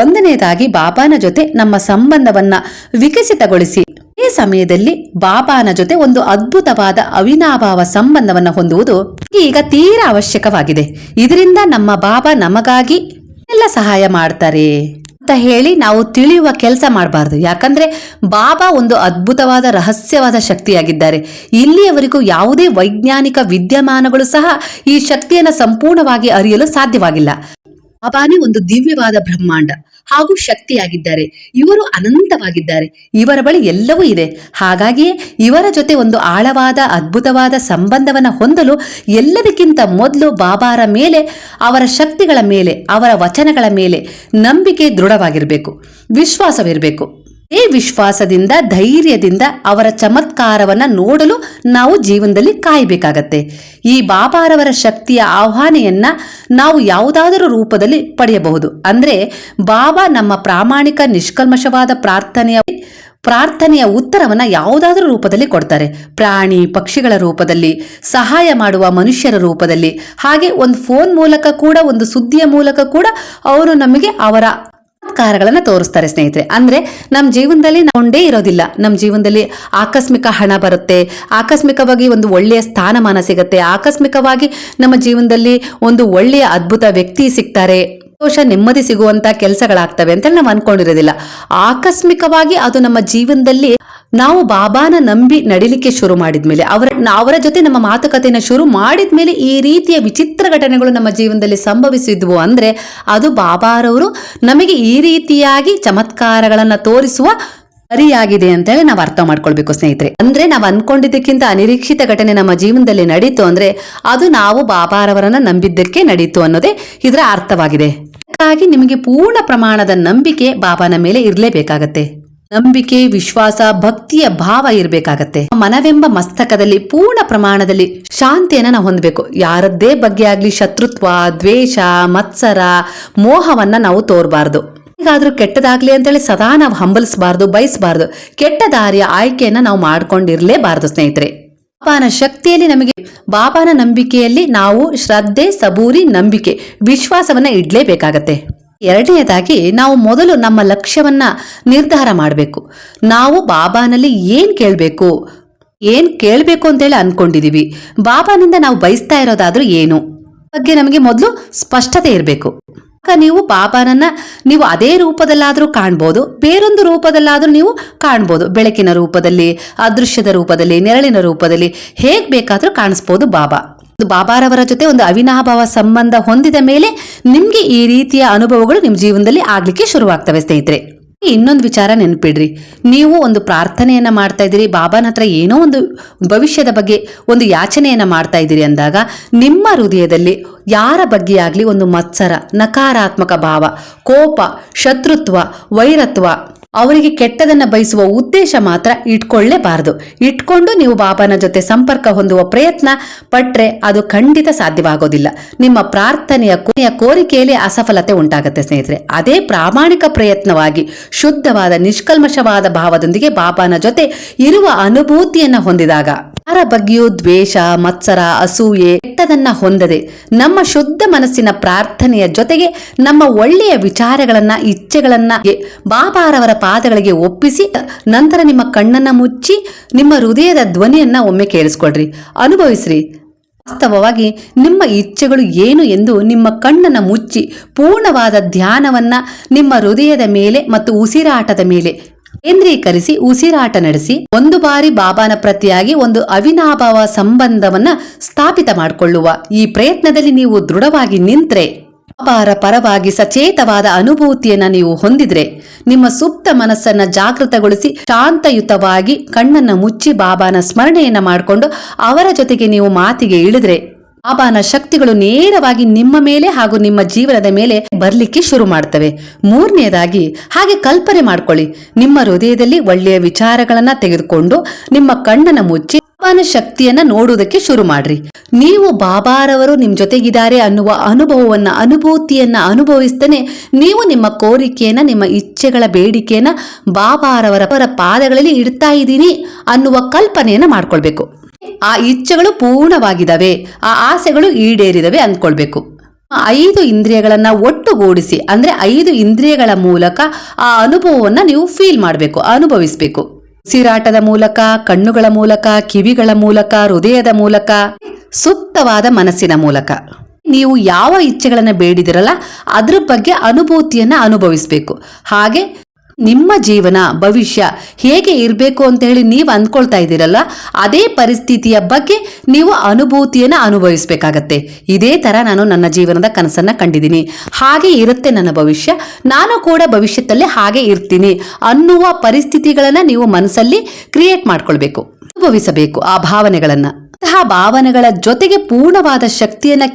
ಒಂದನೇದಾಗಿ ಬಾಬಾನ ಜೊತೆ ನಮ್ಮ ಸಂಬಂಧವನ್ನ ವಿಕಸಿತಗೊಳಿಸಿ ಈ ಸಮಯದಲ್ಲಿ ಬಾಬಾನ ಜೊತೆ ಒಂದು ಅದ್ಭುತವಾದ ಅವಿನಾಭಾವ ಸಂಬಂಧವನ್ನು ಹೊಂದುವುದು ಈಗ ತೀರಾ ಅವಶ್ಯಕವಾಗಿದೆ. ಇದರಿಂದ ನಮ್ಮ ಬಾಬಾ ನಮಗಾಗಿ ಎಲ್ಲ ಸಹಾಯ ಮಾಡ್ತಾರೆ ಅಂತ ಹೇಳಿ ನಾವು ತಿಳಿಯುವ ಕೆಲಸ ಮಾಡಬಾರ್ದು. ಯಾಕಂದ್ರೆ ಬಾಬಾ ಒಂದು ಅದ್ಭುತವಾದ ರಹಸ್ಯವಾದ ಶಕ್ತಿಯಾಗಿದ್ದಾರೆ. ಇಲ್ಲಿಯವರೆಗೂ ಯಾವುದೇ ವೈಜ್ಞಾನಿಕ ವಿದ್ಯಮಾನಗಳು ಸಹ ಈ ಶಕ್ತಿಯನ್ನು ಸಂಪೂರ್ಣವಾಗಿ ಅರಿಯಲು ಸಾಧ್ಯವಾಗಿಲ್ಲ. ಬಾಬಾನೇ ಒಂದು ದಿವ್ಯವಾದ ಬ್ರಹ್ಮಾಂಡ. ಹಾಗೂ ಶಕ್ತಿಯಾಗಿದ್ದಾರೆ. ಇವರು ಅನಂತವಾಗಿದ್ದಾರೆ. ಇವರ ಬಳಿ ಎಲ್ಲವೂ ಇದೆ. ಹಾಗಾಗಿಯೇ ಇವರ ಜೊತೆ ಒಂದು ಆಳವಾದ, ಅದ್ಭುತವಾದ ಸಂಬಂಧವನ್ನ ಹೊಂದಲು ಎಲ್ಲದಕ್ಕಿಂತ ಮೊದಲು ಬಾಬಾರ ಮೇಲೆ, ಅವರ ಶಕ್ತಿಗಳ ಮೇಲೆ, ಅವರ ವಚನಗಳ ಮೇಲೆ ನಂಬಿಕೆ ದೃಢವಾಗಿರಬೇಕು. ವಿಶ್ವಾಸವಿರಬೇಕು. ಈ ವಿಶ್ವಾಸದಿಂದ, ಧೈರ್ಯದಿಂದ ಅವರ ಚಮತ್ಕಾರವನ್ನ ನೋಡಲು ನಾವು ಜೀವನದಲ್ಲಿ ಕಾಯಬೇಕಾಗತ್ತೆ. ಈ ಬಾಬಾರವರ ಶಕ್ತಿಯ ಆಹ್ವಾನೆಯನ್ನ ನಾವು ಯಾವುದಾದರೂ ರೂಪದಲ್ಲಿ ಪಡೆಯಬಹುದು. ಅಂದ್ರೆ ಬಾಬಾ ನಮ್ಮ ಪ್ರಾಮಾಣಿಕ, ನಿಷ್ಕಲ್ಮಶವಾದ ಪ್ರಾರ್ಥನೆಯ ಪ್ರಾರ್ಥನೆಯ ಉತ್ತರವನ್ನ ಯಾವುದಾದರೂ ರೂಪದಲ್ಲಿ ಕೊಡ್ತಾರೆ. ಪ್ರಾಣಿ ಪಕ್ಷಿಗಳ ರೂಪದಲ್ಲಿ, ಸಹಾಯ ಮಾಡುವ ಮನುಷ್ಯರ ರೂಪದಲ್ಲಿ, ಹಾಗೆ ಒಂದು ಫೋನ್ ಮೂಲಕ ಕೂಡ, ಒಂದು ಸುದ್ದಿಯ ಮೂಲಕ ಕೂಡ ಅವರು ನಮಗೆ ಅವರ ಕಾರ್ಯಗಳನ್ನ ತೋರಿಸ್ತಾರೆ ಸ್ನೇಹಿತರೆ. ಅಂದ್ರೆ ನಮ್ಮ ಜೀವನದಲ್ಲಿ ನಾವುಂಡೇ ಇರೋದಿಲ್ಲ. ನಮ್ಮ ಜೀವನದಲ್ಲಿ ಆಕಸ್ಮಿಕ ಹಣ ಬರುತ್ತೆ, ಆಕಸ್ಮಿಕವಾಗಿ ಒಂದು ಒಳ್ಳೆಯ ಸ್ಥಾನಮಾನ ಸಿಗುತ್ತೆ, ಆಕಸ್ಮಿಕವಾಗಿ ನಮ್ಮ ಜೀವನದಲ್ಲಿ ಒಂದು ಒಳ್ಳೆಯ ಅದ್ಭುತ ವ್ಯಕ್ತಿ ಸಿಗ್ತಾರೆ, ಸಂತೋಷ, ನೆಮ್ಮದಿ ಸಿಗುವಂತ ಕೆಲಸಗಳಾಗ್ತವೆ ಅಂತ ನಾವು ಅನ್ಕೊಂಡಿರೋದಿಲ್ಲ. ಆಕಸ್ಮಿಕವಾಗಿ ಅದು ನಮ್ಮ ಜೀವನದಲ್ಲಿ ನಾವು ಬಾಬಾನ ನಂಬಿ ನಡಿಲಿಕ್ಕೆ ಶುರು ಮಾಡಿದ್ಮೇಲೆ, ಅವರ ಅವರ ಜೊತೆ ನಮ್ಮ ಮಾತುಕತೆಯನ್ನ ಶುರು ಮಾಡಿದ್ಮೇಲೆ ಈ ರೀತಿಯ ವಿಚಿತ್ರ ಘಟನೆಗಳು ನಮ್ಮ ಜೀವನದಲ್ಲಿ ಸಂಭವಿಸಿದ್ವು ಅಂದ್ರೆ, ಅದು ಬಾಬಾರವರು ನಮಗೆ ಈ ರೀತಿಯಾಗಿ ಚಮತ್ಕಾರಗಳನ್ನ ತೋರಿಸುವ ಸರಿಯಾಗಿದೆ ಅಂತೇಳಿ ನಾವು ಅರ್ಥ ಮಾಡ್ಕೊಳ್ಬೇಕು ಸ್ನೇಹಿತರೆ. ಅಂದ್ರೆ ನಾವು ಅನ್ಕೊಂಡಿದ್ದಕ್ಕಿಂತ ಅನಿರೀಕ್ಷಿತ ಘಟನೆ ನಮ್ಮ ಜೀವನದಲ್ಲಿ ನಡೀತು ಅಂದ್ರೆ, ಅದು ನಾವು ಬಾಬಾರವರನ್ನ ನಂಬಿದ್ದಕ್ಕೆ ನಡೀತು ಅನ್ನೋದೇ ಇದರ ಅರ್ಥವಾಗಿದೆ. ಹಾಗಾಗಿ ನಿಮಗೆ ಪೂರ್ಣ ಪ್ರಮಾಣದ ನಂಬಿಕೆ ಬಾಬಾನ ಮೇಲೆ ಇರಲೇಬೇಕಾಗತ್ತೆ. ನಂಬಿಕೆ, ವಿಶ್ವಾಸ, ಭಕ್ತಿಯ ಭಾವ ಇರಬೇಕಾಗತ್ತೆ. ಮನವೆಂಬ ಮಸ್ತಕದಲ್ಲಿ ಪೂರ್ಣ ಪ್ರಮಾಣದಲ್ಲಿ ಶಾಂತಿಯನ್ನ ನಾವು ಹೊಂದಬೇಕು. ಯಾರದ್ದೇ ಬಗ್ಗೆ ಆಗ್ಲಿ ಶತ್ರುತ್ವ, ದ್ವೇಷ, ಮತ್ಸರ, ಮೋಹವನ್ನ ನಾವು ತೋರಬಾರ್ದು. ಹೇಗಾದ್ರೂ ಕೆಟ್ಟದಾಗ್ಲಿ ಅಂತೇಳಿ ಸದಾ ನಾವು ಹಂಬಲಿಸಬಾರ್ದು, ಬಯಸಬಾರ್ದು. ಕೆಟ್ಟ ದಾರಿಯ ಆಯ್ಕೆಯನ್ನ ನಾವು ಮಾಡ್ಕೊಂಡಿರ್ಲೇಬಾರ್ದು ಸ್ನೇಹಿತರೆ. ಬಾಬಾನ ಶಕ್ತಿಯಲ್ಲಿ ನಮಗೆ ಬಾಬಾನ ನಂಬಿಕೆಯಲ್ಲಿ ನಾವು ಶ್ರದ್ಧೆ, ಸಬೂರಿ, ನಂಬಿಕೆ, ವಿಶ್ವಾಸವನ್ನ ಇಡ್ಲೇಬೇಕಾಗತ್ತೆ. ಎರಡನೇದಾಗಿ ನಾವು ಮೊದಲು ನಮ್ಮ ಲಕ್ಷ್ಯವನ್ನ ನಿರ್ಧಾರ ಮಾಡಬೇಕು. ನಾವು ಬಾಬಾನಲ್ಲಿ ಏನ್ ಕೇಳಬೇಕು? ಏನ್ ಕೇಳಬೇಕು ಅಂತೇಳಿ ಅನ್ಕೊಂಡಿದೀವಿ. ಬಾಬಾನಿಂದ ನಾವು ಬಯಸ್ತಾ ಇರೋದಾದ್ರೂ ಏನು? ಬಗ್ಗೆ ನಮಗೆ ಮೊದಲು ಸ್ಪಷ್ಟತೆ ಇರಬೇಕು. ನೀವು ಬಾಬಾನನ್ನ ನೀವು ಅದೇ ರೂಪದಲ್ಲಾದರೂ ಕಾಣ್ಬೋದು, ಬೇರೊಂದು ರೂಪದಲ್ಲಾದರೂ ನೀವು ಕಾಣ್ಬೋದು. ಬೆಳಕಿನ ರೂಪದಲ್ಲಿ, ಅದೃಶ್ಯದ ರೂಪದಲ್ಲಿ, ನೆರಳಿನ ರೂಪದಲ್ಲಿ ಹೇಗೆ ಬೇಕಾದರೂ ಕಾಣಿಸ್ಬೋದು ಬಾಬಾ. ಬಾಬಾರವರ ಜೊತೆ ಒಂದು ಅವಿನಾಭಾವ ಸಂಬಂಧ ಹೊಂದಿದ ಮೇಲೆ ನಿಮ್ಗೆ ಈ ರೀತಿಯ ಅನುಭವಗಳು ನಿಮ್ಮ ಜೀವನದಲ್ಲಿ ಆಗ್ಲಿಕ್ಕೆ ಶುರುವಾಗ್ತವೆ, ಸ್ನೇಹಿತರೆ. ಇನ್ನೊಂದು ವಿಚಾರ ನೆನಪಿಡ್ರಿ. ನೀವು ಒಂದು ಪ್ರಾರ್ಥನೆಯನ್ನ ಮಾಡ್ತಾ ಇದ್ದೀರಿ, ಬಾಬಾನ ಹತ್ರ ಏನೋ ಒಂದು ಭವಿಷ್ಯದ ಬಗ್ಗೆ ಒಂದು ಯಾಚನೆಯನ್ನ ಮಾಡ್ತಾ ಇದ್ದೀರಿ ಅಂದಾಗ ನಿಮ್ಮ ಹೃದಯದಲ್ಲಿ ಯಾರ ಬಗ್ಗೆ ಆಗಲಿ ಒಂದು ಮತ್ಸರ, ನಕಾರಾತ್ಮಕ ಭಾವ, ಕೋಪ, ಶತ್ರುತ್ವ, ವೈರತ್ವ ಅವರಿಗೆ ಕೆಟ್ಟದನ್ನ ಬಯಸುವ ಉದ್ದೇಶ ಮಾತ್ರ ಇಟ್ಕೊಳ್ಳೇಬಾರದು. ಇಟ್ಕೊಂಡು ನೀವು ಬಾಬಾನ ಜೊತೆ ಸಂಪರ್ಕ ಹೊಂದುವ ಪ್ರಯತ್ನ ಪಟ್ರೆ ಅದು ಖಂಡಿತ ಸಾಧ್ಯವಾಗೋದಿಲ್ಲ. ನಿಮ್ಮ ಪ್ರಾರ್ಥನೆಯ ಕೊನೆಯ ಕೋರಿಕೆಯಲ್ಲಿ ಅಸಫಲತೆ ಉಂಟಾಗುತ್ತೆ ಸ್ನೇಹಿತರೆ. ಅದೇ ಪ್ರಾಮಾಣಿಕ ಪ್ರಯತ್ನವಾಗಿ, ಶುದ್ಧವಾದ ನಿಷ್ಕಲ್ಮಶವಾದ ಭಾವದೊಂದಿಗೆ ಬಾಬಾನ ಜೊತೆ ಇರುವ ಅನುಭೂತಿಯನ್ನ ಹೊಂದಿದಾಗ, ಯಾರ ಬಗ್ಗೆಯೂ ದ್ವೇಷ, ಮತ್ಸರ, ಅಸೂಯೆ ಕೆಟ್ಟದನ್ನ ಹೊಂದದೆ ನಮ್ಮ ಶುದ್ಧ ಮನಸ್ಸಿನ ಪ್ರಾರ್ಥನೆಯ ಜೊತೆಗೆ ನಮ್ಮ ಒಳ್ಳೆಯ ವಿಚಾರಗಳನ್ನ, ಇಚ್ಛೆಗಳನ್ನ ಬಾಬಾರವರ ಪಾದಗಳಿಗೆ ಒಪ್ಪಿಸಿ, ನಂತರ ನಿಮ್ಮ ಕಣ್ಣನ್ನ ಮುಚ್ಚಿ, ನಿಮ್ಮ ಹೃದಯದ ಧ್ವನಿಯನ್ನ ಒಮ್ಮೆ ಕೇಳಿಸ್ಕೊಳ್ರಿ. ಅನುಭವಿಸ್ರಿ. ವಾಸ್ತವವಾಗಿ ನಿಮ್ಮ ಇಚ್ಛೆಗಳು ಏನು ಎಂದು ನಿಮ್ಮ ಕಣ್ಣನ್ನ ಮುಚ್ಚಿ, ಪೂರ್ಣವಾದ ಧ್ಯಾನವನ್ನ ನಿಮ್ಮ ಹೃದಯದ ಮೇಲೆ ಮತ್ತು ಉಸಿರಾಟದ ಮೇಲೆ ಕೇಂದ್ರೀಕರಿಸಿ, ಉಸಿರಾಟ ನಡೆಸಿ, ಒಂದು ಬಾರಿ ಬಾಬಾನ ಪ್ರತಿಯಾಗಿ ಒಂದು ಅವಿನಾಭಾವ ಸಂಬಂಧವನ್ನ ಸ್ಥಾಪಿತ ಮಾಡಿಕೊಳ್ಳುವ ಈ ಪ್ರಯತ್ನದಲ್ಲಿ ನೀವು ದೃಢವಾಗಿ ನಿಂತ್ರೆ. ಬಾಬಾರ ಪರವಾಗಿ ಸಚೇತವಾದ ಅನುಭೂತಿಯನ್ನ ನೀವು ಹೊಂದಿದ್ರೆ ನಿಮ್ಮ ಸುಪ್ತ ಮನಸ್ಸನ್ನ ಜಾಗೃತಗೊಳಿಸಿ ಶಾಂತಯುತವಾಗಿ ಕಣ್ಣನ್ನ ಮುಚ್ಚಿ ಬಾಬಾನ ಸ್ಮರಣೆಯನ್ನ ಮಾಡಿಕೊಂಡು ಅವರ ಜೊತೆಗೆ ನೀವು ಮಾತಿಗೆ ಇಳಿದ್ರೆ ಬಾಬಾನ ಶಕ್ತಿಗಳು ನೇರವಾಗಿ ನಿಮ್ಮ ಮೇಲೆ ಹಾಗೂ ನಿಮ್ಮ ಜೀವನದ ಮೇಲೆ ಬರ್ಲಿಕ್ಕೆ ಶುರು ಮಾಡ್ತವೆ. ಮೂರನೆಯದಾಗಿ ಹಾಗೆ ಕಲ್ಪನೆ ಮಾಡ್ಕೊಳ್ಳಿ. ನಿಮ್ಮ ಹೃದಯದಲ್ಲಿ ಒಳ್ಳೆಯ ವಿಚಾರಗಳನ್ನ ತೆಗೆದುಕೊಂಡು ನಿಮ್ಮ ಕಣ್ಣನ್ನ ಮುಚ್ಚಿ ಬಾಬಾನ ಶಕ್ತಿಯನ್ನ ನೋಡುವುದಕ್ಕೆ ಶುರು ಮಾಡ್ರಿ. ನೀವು ಬಾಬಾರವರು ನಿಮ್ ಜೊತೆಗಿದ್ದಾರೆ ಅನ್ನುವ ಅನುಭವವನ್ನ, ಅನುಭೂತಿಯನ್ನ ಅನುಭವಿಸ್ತೇನೆ. ನೀವು ನಿಮ್ಮ ಕೋರಿಕೆಯನ್ನ, ನಿಮ್ಮ ಇಚ್ಛೆಗಳ ಬೇಡಿಕೆಯನ್ನ ಬಾಬಾರವರ ಪರ ಪಾದಗಳಲ್ಲಿ ಇಡ್ತಾ ಇದ್ದೀನಿ ಅನ್ನುವ ಕಲ್ಪನೆಯನ್ನ ಮಾಡ್ಕೊಳ್ಬೇಕು. ಆ ಇಚ್ಛೆಗಳು ಪೂರ್ಣವಾಗಿದ್ದಾವೆ. ಆ ಆಸೆಗಳು ಈಡೇರಿದವೆ ಅಂದ್ಕೊಳ್ಬೇಕು. ಐದು ಇಂದ್ರಿಯಗಳನ್ನ ಒಟ್ಟುಗೂಡಿಸಿ, ಅಂದ್ರೆ ಐದು ಇಂದ್ರಿಯಗಳ ಮೂಲಕ ಆ ಅನುಭವವನ್ನ ನೀವು ಫೀಲ್ ಮಾಡಬೇಕು, ಅನುಭವಿಸಬೇಕು. ಉಸಿರಾಟದ ಮೂಲಕ, ಕಣ್ಣುಗಳ ಮೂಲಕ, ಕಿವಿಗಳ ಮೂಲಕ, ಹೃದಯದ ಮೂಲಕ ಸೂಕ್ತವಾದ ಮನಸ್ಸಿನ ಮೂಲಕ. ನೀವು ಯಾವ ಇಚ್ಛೆಗಳನ್ನು ಬೇಡಿದಿರಲ್ಲ, ಅದ್ರ ಬಗ್ಗೆ ಅನುಭೂತಿಯನ್ನು ಅನುಭವಿಸಬೇಕು. ಹಾಗೆ ನಿಮ್ಮ ಜೀವನ, ಭವಿಷ್ಯ ಹೇಗೆ ಇರಬೇಕು ಅಂತ ಹೇಳಿ ನೀವು ಅಂದ್ಕೊಳ್ತಾ ಇದ್ದೀರಲ್ಲ, ಅದೇ ಪರಿಸ್ಥಿತಿಯ ಬಗ್ಗೆ ನೀವು ಅನುಭೂತಿಯನ್ನು ಅನುಭವಿಸಬೇಕಾಗತ್ತೆ. ಇದೇ ಥರ ನಾನು ನನ್ನ ಜೀವನದ ಕನಸನ್ನು ಕಂಡಿದ್ದೀನಿ. ಹಾಗೆ ಇರುತ್ತೆ ನನ್ನ ಭವಿಷ್ಯ. ನಾನು ಕೂಡ ಭವಿಷ್ಯದಲ್ಲಿ ಹಾಗೆ ಇರ್ತೀನಿ ಅನ್ನುವ ಪರಿಸ್ಥಿತಿಗಳನ್ನು ನೀವು ಮನಸ್ಸಲ್ಲಿ ಕ್ರಿಯೇಟ್ ಮಾಡ್ಕೊಳ್ಬೇಕು, ಅನುಭವಿಸಬೇಕು ಆ ಭಾವನೆಗಳನ್ನು. ಅಂತಹ ಭಾವನೆಗಳ ಜೊತೆಗೆ ಪೂರ್ಣವಾದ ಶಕ್ತಿಯನ್ನು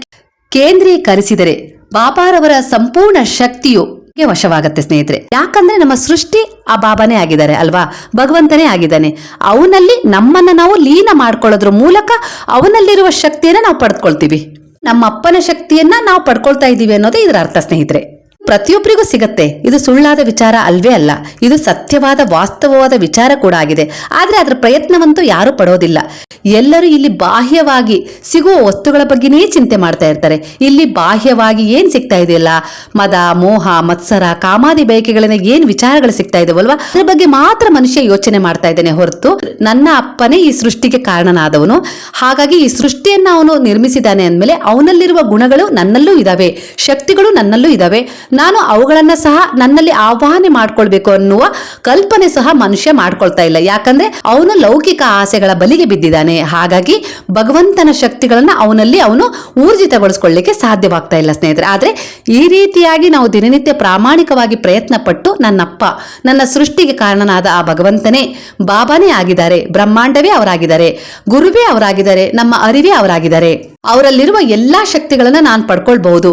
ಕೇಂದ್ರೀಕರಿಸಿದರೆ ವ್ಯಾಪಾರವರ ಸಂಪೂರ್ಣ ಶಕ್ತಿಯು ವಶವಾಗತ್ತೆ ಸ್ನೇಹಿತರೆ. ಯಾಕಂದ್ರೆ ನಮ್ಮ ಸೃಷ್ಟಿ ಆ ಬಾಬಾನೇ ಆಗಿದ್ದಾರೆ ಅಲ್ವಾ? ಭಗವಂತನೇ ಆಗಿದ್ದಾನೆ. ಅವನಲ್ಲಿ ನಮ್ಮನ್ನ ನಾವು ಲೀನ ಮಾಡ್ಕೊಳ್ಳೋದ್ರ ಮೂಲಕ ಅವನಲ್ಲಿರುವ ಶಕ್ತಿಯನ್ನ ನಾವು ಪಡೆದುಕೊಳ್ತೀವಿ ನಮ್ಮ ಅಪ್ಪನ ಶಕ್ತಿಯನ್ನ ನಾವು ಪಡ್ಕೊಳ್ತಾ ಇದ್ದೀವಿ ಅನ್ನೋದೇ ಇದರ ಅರ್ಥ ಸ್ನೇಹಿತರೆ. ಪ್ರತಿಯೊಬ್ಬರಿಗೂ ಸಿಗತ್ತೆ. ಇದು ಸುಳ್ಳಾದ ವಿಚಾರ ಅಲ್ವೇ ಅಲ್ಲ. ಇದು ಸತ್ಯವಾದ, ವಾಸ್ತವವಾದ ವಿಚಾರ ಕೂಡ ಆಗಿದೆ. ಆದರೆ ಅದರ ಪ್ರಯತ್ನವಂತೂ ಯಾರು ಪಡೋದಿಲ್ಲ. ಎಲ್ಲರೂ ಇಲ್ಲಿ ಬಾಹ್ಯವಾಗಿ ಸಿಗುವ ವಸ್ತುಗಳ ಬಗ್ಗೆನೇ ಚಿಂತೆ ಮಾಡ್ತಾ ಇರ್ತಾರೆ. ಇಲ್ಲಿ ಬಾಹ್ಯವಾಗಿ ಏನು ಸಿಗ್ತಾ ಇದೆಯಲ್ಲ? ಮದ, ಮೋಹ, ಮತ್ಸರ, ಕಾಮಾದಿ ಬಯಕೆಗಳನ್ನ ಏನು ವಿಚಾರಗಳು ಸಿಗ್ತಾ ಇದಾವಲ್ವಾ? ಅದ್ರ ಬಗ್ಗೆ ಮಾತ್ರ ಮನುಷ್ಯ ಯೋಚನೆ ಮಾಡ್ತಾ ಇದ್ದಾನೆ ಹೊರತು ನನ್ನ ಅಪ್ಪನೇ ಈ ಸೃಷ್ಟಿಗೆ ಕಾರಣನಾದವನು. ಹಾಗಾಗಿ ಈ ಸೃಷ್ಟಿಯನ್ನು ಅವನು ನಿರ್ಮಿಸಿದ್ದಾನೆ ಅಂದಮೇಲೆ ಅವನಲ್ಲಿರುವ ಗುಣಗಳು ನನ್ನಲ್ಲೂ ಇದ್ದಾವೆ ಶಕ್ತಿಗಳು ನನ್ನಲ್ಲೂ ಇದಾವೆ. ನಾನು ಅವುಗಳನ್ನ ಸಹ ನನ್ನಲ್ಲಿ ಆವಾಹನೆ ಮಾಡ್ಕೊಳ್ಬೇಕು ಅನ್ನುವ ಕಲ್ಪನೆ ಸಹ ಮನುಷ್ಯ ಮಾಡ್ಕೊಳ್ತಾ ಇಲ್ಲ. ಯಾಕಂದ್ರೆ ಅವನು ಲೌಕಿಕ ಆಸೆಗಳ ಬಲಿಗೆ ಬಿದ್ದಿದ್ದಾನೆ. ಹಾಗಾಗಿ ಭಗವಂತನ ಶಕ್ತಿಗಳನ್ನ ಅವನಲ್ಲಿ ಅವನು ಊರ್ಜಿತಗೊಳಿಸ್ಕೊಳ್ಳಿಕ್ಕೆ ಸಾಧ್ಯವಾಗ್ತಾ ಇಲ್ಲ ಸ್ನೇಹಿತರೆ. ಆದ್ರೆ ಈ ರೀತಿಯಾಗಿ ನಾವು ದಿನನಿತ್ಯ ಪ್ರಾಮಾಣಿಕವಾಗಿ ಪ್ರಯತ್ನ ಪಟ್ಟು ನನ್ನಪ್ಪ, ನನ್ನ ಸೃಷ್ಟಿಗೆ ಕಾರಣನಾದ ಆ ಭಗವಂತನೇ ಬಾಬಾನೇ ಆಗಿದ್ದಾರೆ. ಬ್ರಹ್ಮಾಂಡವೇ ಅವರಾಗಿದ್ದಾರೆ. ಗುರುವೇ ಅವರಾಗಿದ್ದಾರೆ. ನಮ್ಮ ಅರಿವೇ ಅವರಾಗಿದ್ದಾರೆ. ಅವರಲ್ಲಿರುವ ಎಲ್ಲ ಶಕ್ತಿಗಳನ್ನು ನಾನು ಪಡ್ಕೊಳ್ಬಹುದು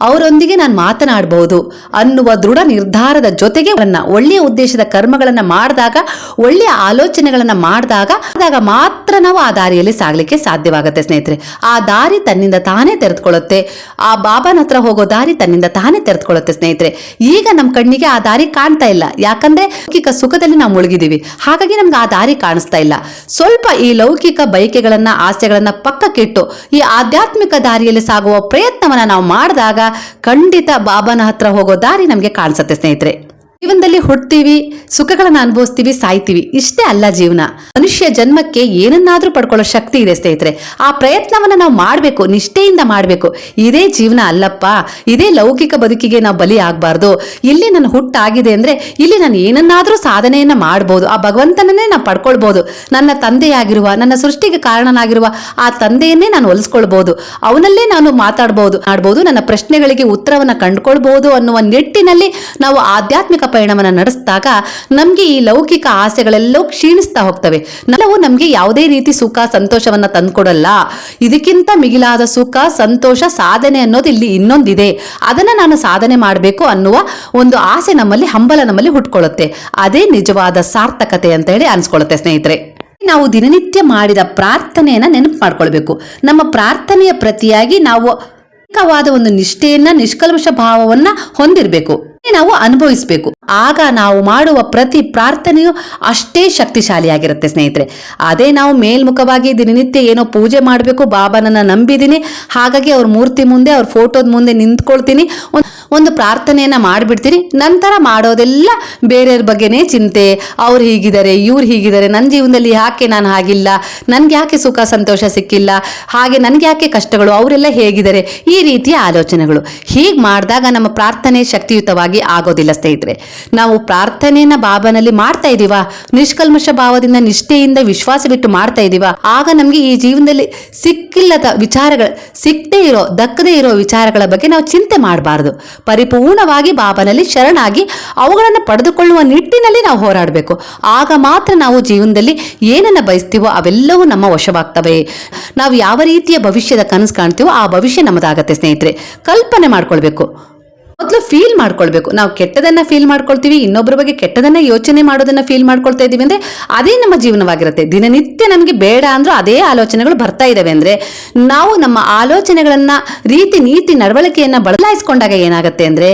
ಅವರೊಂದಿಗೆ ನಾನು ಮಾತನಾಡಬಹುದು ಅನ್ನುವ ದೃಢ ನಿರ್ಧಾರದ ಜೊತೆಗೆ ಒಳ್ಳೆಯ ಉದ್ದೇಶದ ಕರ್ಮಗಳನ್ನು ಮಾಡಿದಾಗ, ಒಳ್ಳೆಯ ಆಲೋಚನೆಗಳನ್ನು ಮಾಡಿದಾಗ, ಆದಾಗ ಮಾತ್ರ ನಾವು ಆ ದಾರಿಯಲ್ಲಿ ಸಾಗಲಿಕ್ಕೆ ಸಾಧ್ಯವಾಗುತ್ತೆ ಸ್ನೇಹಿತರೆ. ಆ ದಾರಿ ತನ್ನಿಂದ ತಾನೇ ತೆರೆದುಕೊಳ್ಳುತ್ತೆ. ಆ ಬಾಬಾನ ಹತ್ರ ಹೋಗೋ ದಾರಿ ತನ್ನಿಂದ ತಾನೇ ತೆರೆದುಕೊಳ್ಳುತ್ತೆ ಸ್ನೇಹಿತರೆ. ಈಗ ನಮ್ಮ ಕಣ್ಣಿಗೆ ಆ ದಾರಿ ಕಾಣ್ತಾ ಇಲ್ಲ. ಯಾಕಂದ್ರೆ ಲೌಕಿಕ ಸುಖದಲ್ಲಿ ನಾವು ಮುಳುಗಿದೀವಿ ಹಾಗಾಗಿ ನಮ್ಗೆ ಆ ದಾರಿ ಕಾಣಿಸ್ತಾ ಇಲ್ಲ. ಸ್ವಲ್ಪ ಈ ಲೌಕಿಕ ಬಯಕೆಗಳನ್ನ, ಆಸೆಗಳನ್ನ ಪಕ್ಕಕ್ಕಿಟ್ಟು ಈ ಆಧ್ಯಾತ್ಮಿಕ ದಾರಿಯಲ್ಲಿ ಸಾಗುವ ಪ್ರಯತ್ನವನ್ನ ನಾವು ಮಾಡಿದಾಗ ಖಂಡಿತ ಬಾಬನ ಹತ್ರ ಹೋಗೋ ದಾರಿ ನಮಗೆ ಕಾಣಿಸುತ್ತೆ ಸ್ನೇಹಿತರೆ. ಜೀವನದಲ್ಲಿ ಹುಡ್ತೀವಿ ಸುಖಗಳನ್ನ ಅನುಭವಿಸ್ತೀವಿ, ಸಾಯ್ತೀವಿ. ಇಷ್ಟೇ ಅಲ್ಲ ಜೀವನ. ಮನುಷ್ಯ ಜನ್ಮಕ್ಕೆ ಏನನ್ನಾದ್ರೂ ಪಡ್ಕೊಳ್ಳೋ ಶಕ್ತಿ ಇದೆ ಸ್ನೇಹಿತರೆ. ಆ ಪ್ರಯತ್ನವನ್ನ ನಾವು ಮಾಡಬೇಕು, ನಿಷ್ಠೆಯಿಂದ ಮಾಡಬೇಕು. ಇದೇ ಜೀವನ ಅಲ್ಲಪ್ಪ. ಇದೇ ಲೌಕಿಕ ಬದುಕಿಗೆ ನಾವು ಬಲಿ ಆಗಬಾರ್ದು. ಇಲ್ಲಿ ನನ್ನ ಹುಟ್ಟಾಗಿದೆ ಅಂದ್ರೆ ಇಲ್ಲಿ ನಾನು ಏನನ್ನಾದ್ರೂ ಸಾಧನೆಯನ್ನ ಮಾಡ್ಬೋದು. ಆ ಭಗವಂತನನ್ನೇ ನಾನು ಪಡ್ಕೊಳ್ಬೋದು. ನನ್ನ ತಂದೆಯಾಗಿರುವ, ನನ್ನ ಸೃಷ್ಟಿಗೆ ಕಾರಣನಾಗಿರುವ ಆ ತಂದೆಯನ್ನೇ ನಾನು ಒಲಿಸ್ಕೊಳ್ಬಹುದು ಅವನಲ್ಲೇ ನಾನು ಮಾತಾಡ್ಬೋದು ಆಡ್ಬೋದು ನನ್ನ ಪ್ರಶ್ನೆಗಳಿಗೆ ಉತ್ತರವನ್ನ ಕಂಡುಕೊಳ್ಬಹುದು ಅನ್ನುವ ನಿಟ್ಟಿನಲ್ಲಿ ನಾವು ಆಧ್ಯಾತ್ಮಿಕ ಪಯಣವನ್ನ ನಡೆಸಿದಾಗ ನಮ್ಗೆ ಈ ಲೌಕಿಕ ಆಸೆಗಳೆಲ್ಲವೂ ಕ್ಷೀಣಿಸ್ತಾ ಹೋಗ್ತವೆ. ನಾವು ನಮ್ಗೆ ಯಾವುದೇ ರೀತಿ ಸುಖ, ಸಂತೋಷವನ್ನ ತಂದ್ಕೊಡಲ್ಲ. ಇದಕ್ಕಿಂತ ಮಿಗಿಲಾದ ಸುಖ, ಸಂತೋಷ, ಸಾಧನೆ ಅನ್ನೋದು ಇಲ್ಲಿ ಇನ್ನೊಂದಿದೆ. ಅದನ್ನ ನಾನು ಸಾಧನೆ ಮಾಡಬೇಕು ಅನ್ನುವ ಒಂದು ಆಸೆ ನಮ್ಮಲ್ಲಿ, ಹಂಬಲ ನಮ್ಮಲ್ಲಿ ಹುಟ್ಕೊಳ್ಳುತ್ತೆ. ಅದೇ ನಿಜವಾದ ಸಾರ್ಥಕತೆ ಅಂತ ಹೇಳಿ ಅನ್ಸ್ಕೊಳ್ಳುತ್ತೆ ಸ್ನೇಹಿತರೆ. ನಾವು ದಿನನಿತ್ಯ ಮಾಡಿದ ಪ್ರಾರ್ಥನೆಯನ್ನ ನೆನಪು ಮಾಡ್ಕೊಳ್ಬೇಕು. ನಮ್ಮ ಪ್ರಾರ್ಥನೆಯ ಪ್ರತಿಯಾಗಿ ನಾವು ಒಂದು ನಿಷ್ಠೆಯನ್ನ, ನಿಷ್ಕಲ್ಮಶ ಭಾವವನ್ನ ಹೊಂದಿರಬೇಕು. ನಾವು ಅನುಭವಿಸಬೇಕು. ಆಗ ನಾವು ಮಾಡುವ ಪ್ರತಿ ಪ್ರಾರ್ಥನೆಯು ಅಷ್ಟೇ ಶಕ್ತಿಶಾಲಿಯಾಗಿರುತ್ತೆ ಸ್ನೇಹಿತರೆ. ಅದೇ ನಾವು ಮೇಲ್ಮುಖವಾಗಿ ದಿನನಿತ್ಯ ಏನೋ ಪೂಜೆ ಮಾಡಬೇಕು, ಬಾಬಾನನ್ನ ನಂಬಿದ್ದೀನಿ, ಹಾಗಾಗಿ ಅವ್ರ ಮೂರ್ತಿ ಮುಂದೆ, ಅವ್ರ ಫೋಟೋದ ಮುಂದೆ ನಿಂತ್ಕೊಳ್ತೀನಿ, ಒಂದು ಪ್ರಾರ್ಥನೆಯನ್ನ ಮಾಡಿಬಿಡ್ತೀನಿ, ನಂತರ ಮಾಡೋದೆಲ್ಲ ಬೇರೆಯವ್ರ ಬಗ್ಗೆನೇ ಚಿಂತೆ, ಅವ್ರು ಹೀಗಿದ್ದಾರೆ, ಇವ್ರು ಹೀಗಿದ್ದಾರೆ ನನ್ನ ಜೀವನದಲ್ಲಿ ಯಾಕೆ ನಾನು ಹಾಗಿಲ್ಲ, ನನ್ಗೆ ಯಾಕೆ ಸುಖ, ಸಂತೋಷ ಸಿಕ್ಕಿಲ್ಲ, ಹಾಗೆ ನನ್ಗೆ ಯಾಕೆ ಕಷ್ಟಗಳು, ಅವರೆಲ್ಲ ಹೇಗಿದ್ದಾರೆ, ಈ ರೀತಿಯ ಆಲೋಚನೆಗಳು. ಹೀಗೆ ಮಾಡಿದಾಗ ನಮ್ಮ ಪ್ರಾರ್ಥನೆ ಶಕ್ತಿಯುತವಾಗಿ ಆಗೋದಿಲ್ಲ ಸ್ನೇಹಿತರೆ. ನಾವು ಪ್ರಾರ್ಥನೆಯನ್ನ ಬಾಬನಲ್ಲಿ ಮಾಡ್ತಾ ಇದೀವ? ನಿಷ್ಕಲ್ಮಶ ಭಾವದಿಂದ ನಿಷ್ಠೆಯಿಂದ ವಿಶ್ವಾಸ ಬಿಟ್ಟು ಮಾಡ್ತಾ ಇದೀವ? ಆಗ ನಮ್ಗೆ ಈ ಜೀವನದಲ್ಲಿ ಸಿಕ್ಕಿಲ್ಲದ ವಿಚಾರಗಳು, ಸಿಕ್ಕದೇ ಇರೋ, ದಕ್ಕದೇ ಇರೋ ವಿಚಾರಗಳ ಬಗ್ಗೆ ನಾವು ಚಿಂತೆ ಮಾಡಬಾರ್ದು. ಪರಿಪೂರ್ಣವಾಗಿ ಬಾಬನಲ್ಲಿ ಶರಣಾಗಿ ಅವುಗಳನ್ನು ಪಡೆದುಕೊಳ್ಳುವ ನಿಟ್ಟಿನಲ್ಲಿ ನಾವು ಹೋರಾಡಬೇಕು. ಆಗ ಮಾತ್ರ ನಾವು ಜೀವನದಲ್ಲಿ ಏನನ್ನ ಬಯಸ್ತೀವೋ ಅವೆಲ್ಲವೂ ನಮ್ಮ ವಶವಾಗ್ತವೆ. ನಾವು ಯಾವ ರೀತಿಯ ಭವಿಷ್ಯದ ಕನಸು ಕಾಣ್ತೀವೋ ಆ ಭವಿಷ್ಯ ನಮ್ಮದಾಗತ್ತೆ ಸ್ನೇಹಿತರೆ. ಕಲ್ಪನೆ ಮಾಡ್ಕೊಳ್ಬೇಕು. ಮೊದಲು ಫೀಲ್ ಮಾಡ್ಕೊಳ್ಬೇಕು. ನಾವು ಕೆಟ್ಟದನ್ನ ಫೀಲ್ ಮಾಡ್ಕೊಳ್ತೀವಿ ಇನ್ನೊಬ್ಬರ ಬಗ್ಗೆ ಕೆಟ್ಟದನ್ನ ಯೋಚನೆ ಮಾಡೋದನ್ನ ಫೀಲ್ ಮಾಡ್ಕೊಳ್ತಾ ಇದೀವಿ ಅಂದ್ರೆ ಅದೇ ನಮ್ಮ ಜೀವನವಾಗಿರುತ್ತೆ. ದಿನನಿತ್ಯ ನಮಗೆ ಬೇಡ ಅಂದ್ರೂ ಅದೇ ಆಲೋಚನೆಗಳು ಬರ್ತಾ ಇದಾವೆ ಅಂದ್ರೆ ನಾವು ನಮ್ಮ ಆಲೋಚನೆಗಳನ್ನ ರೀತಿ ನೀತಿ ನಡವಳಿಕೆಯನ್ನ ಬದಲಾಯಿಸ್ಕೊಂಡಾಗ ಏನಾಗುತ್ತೆ ಅಂದ್ರೆ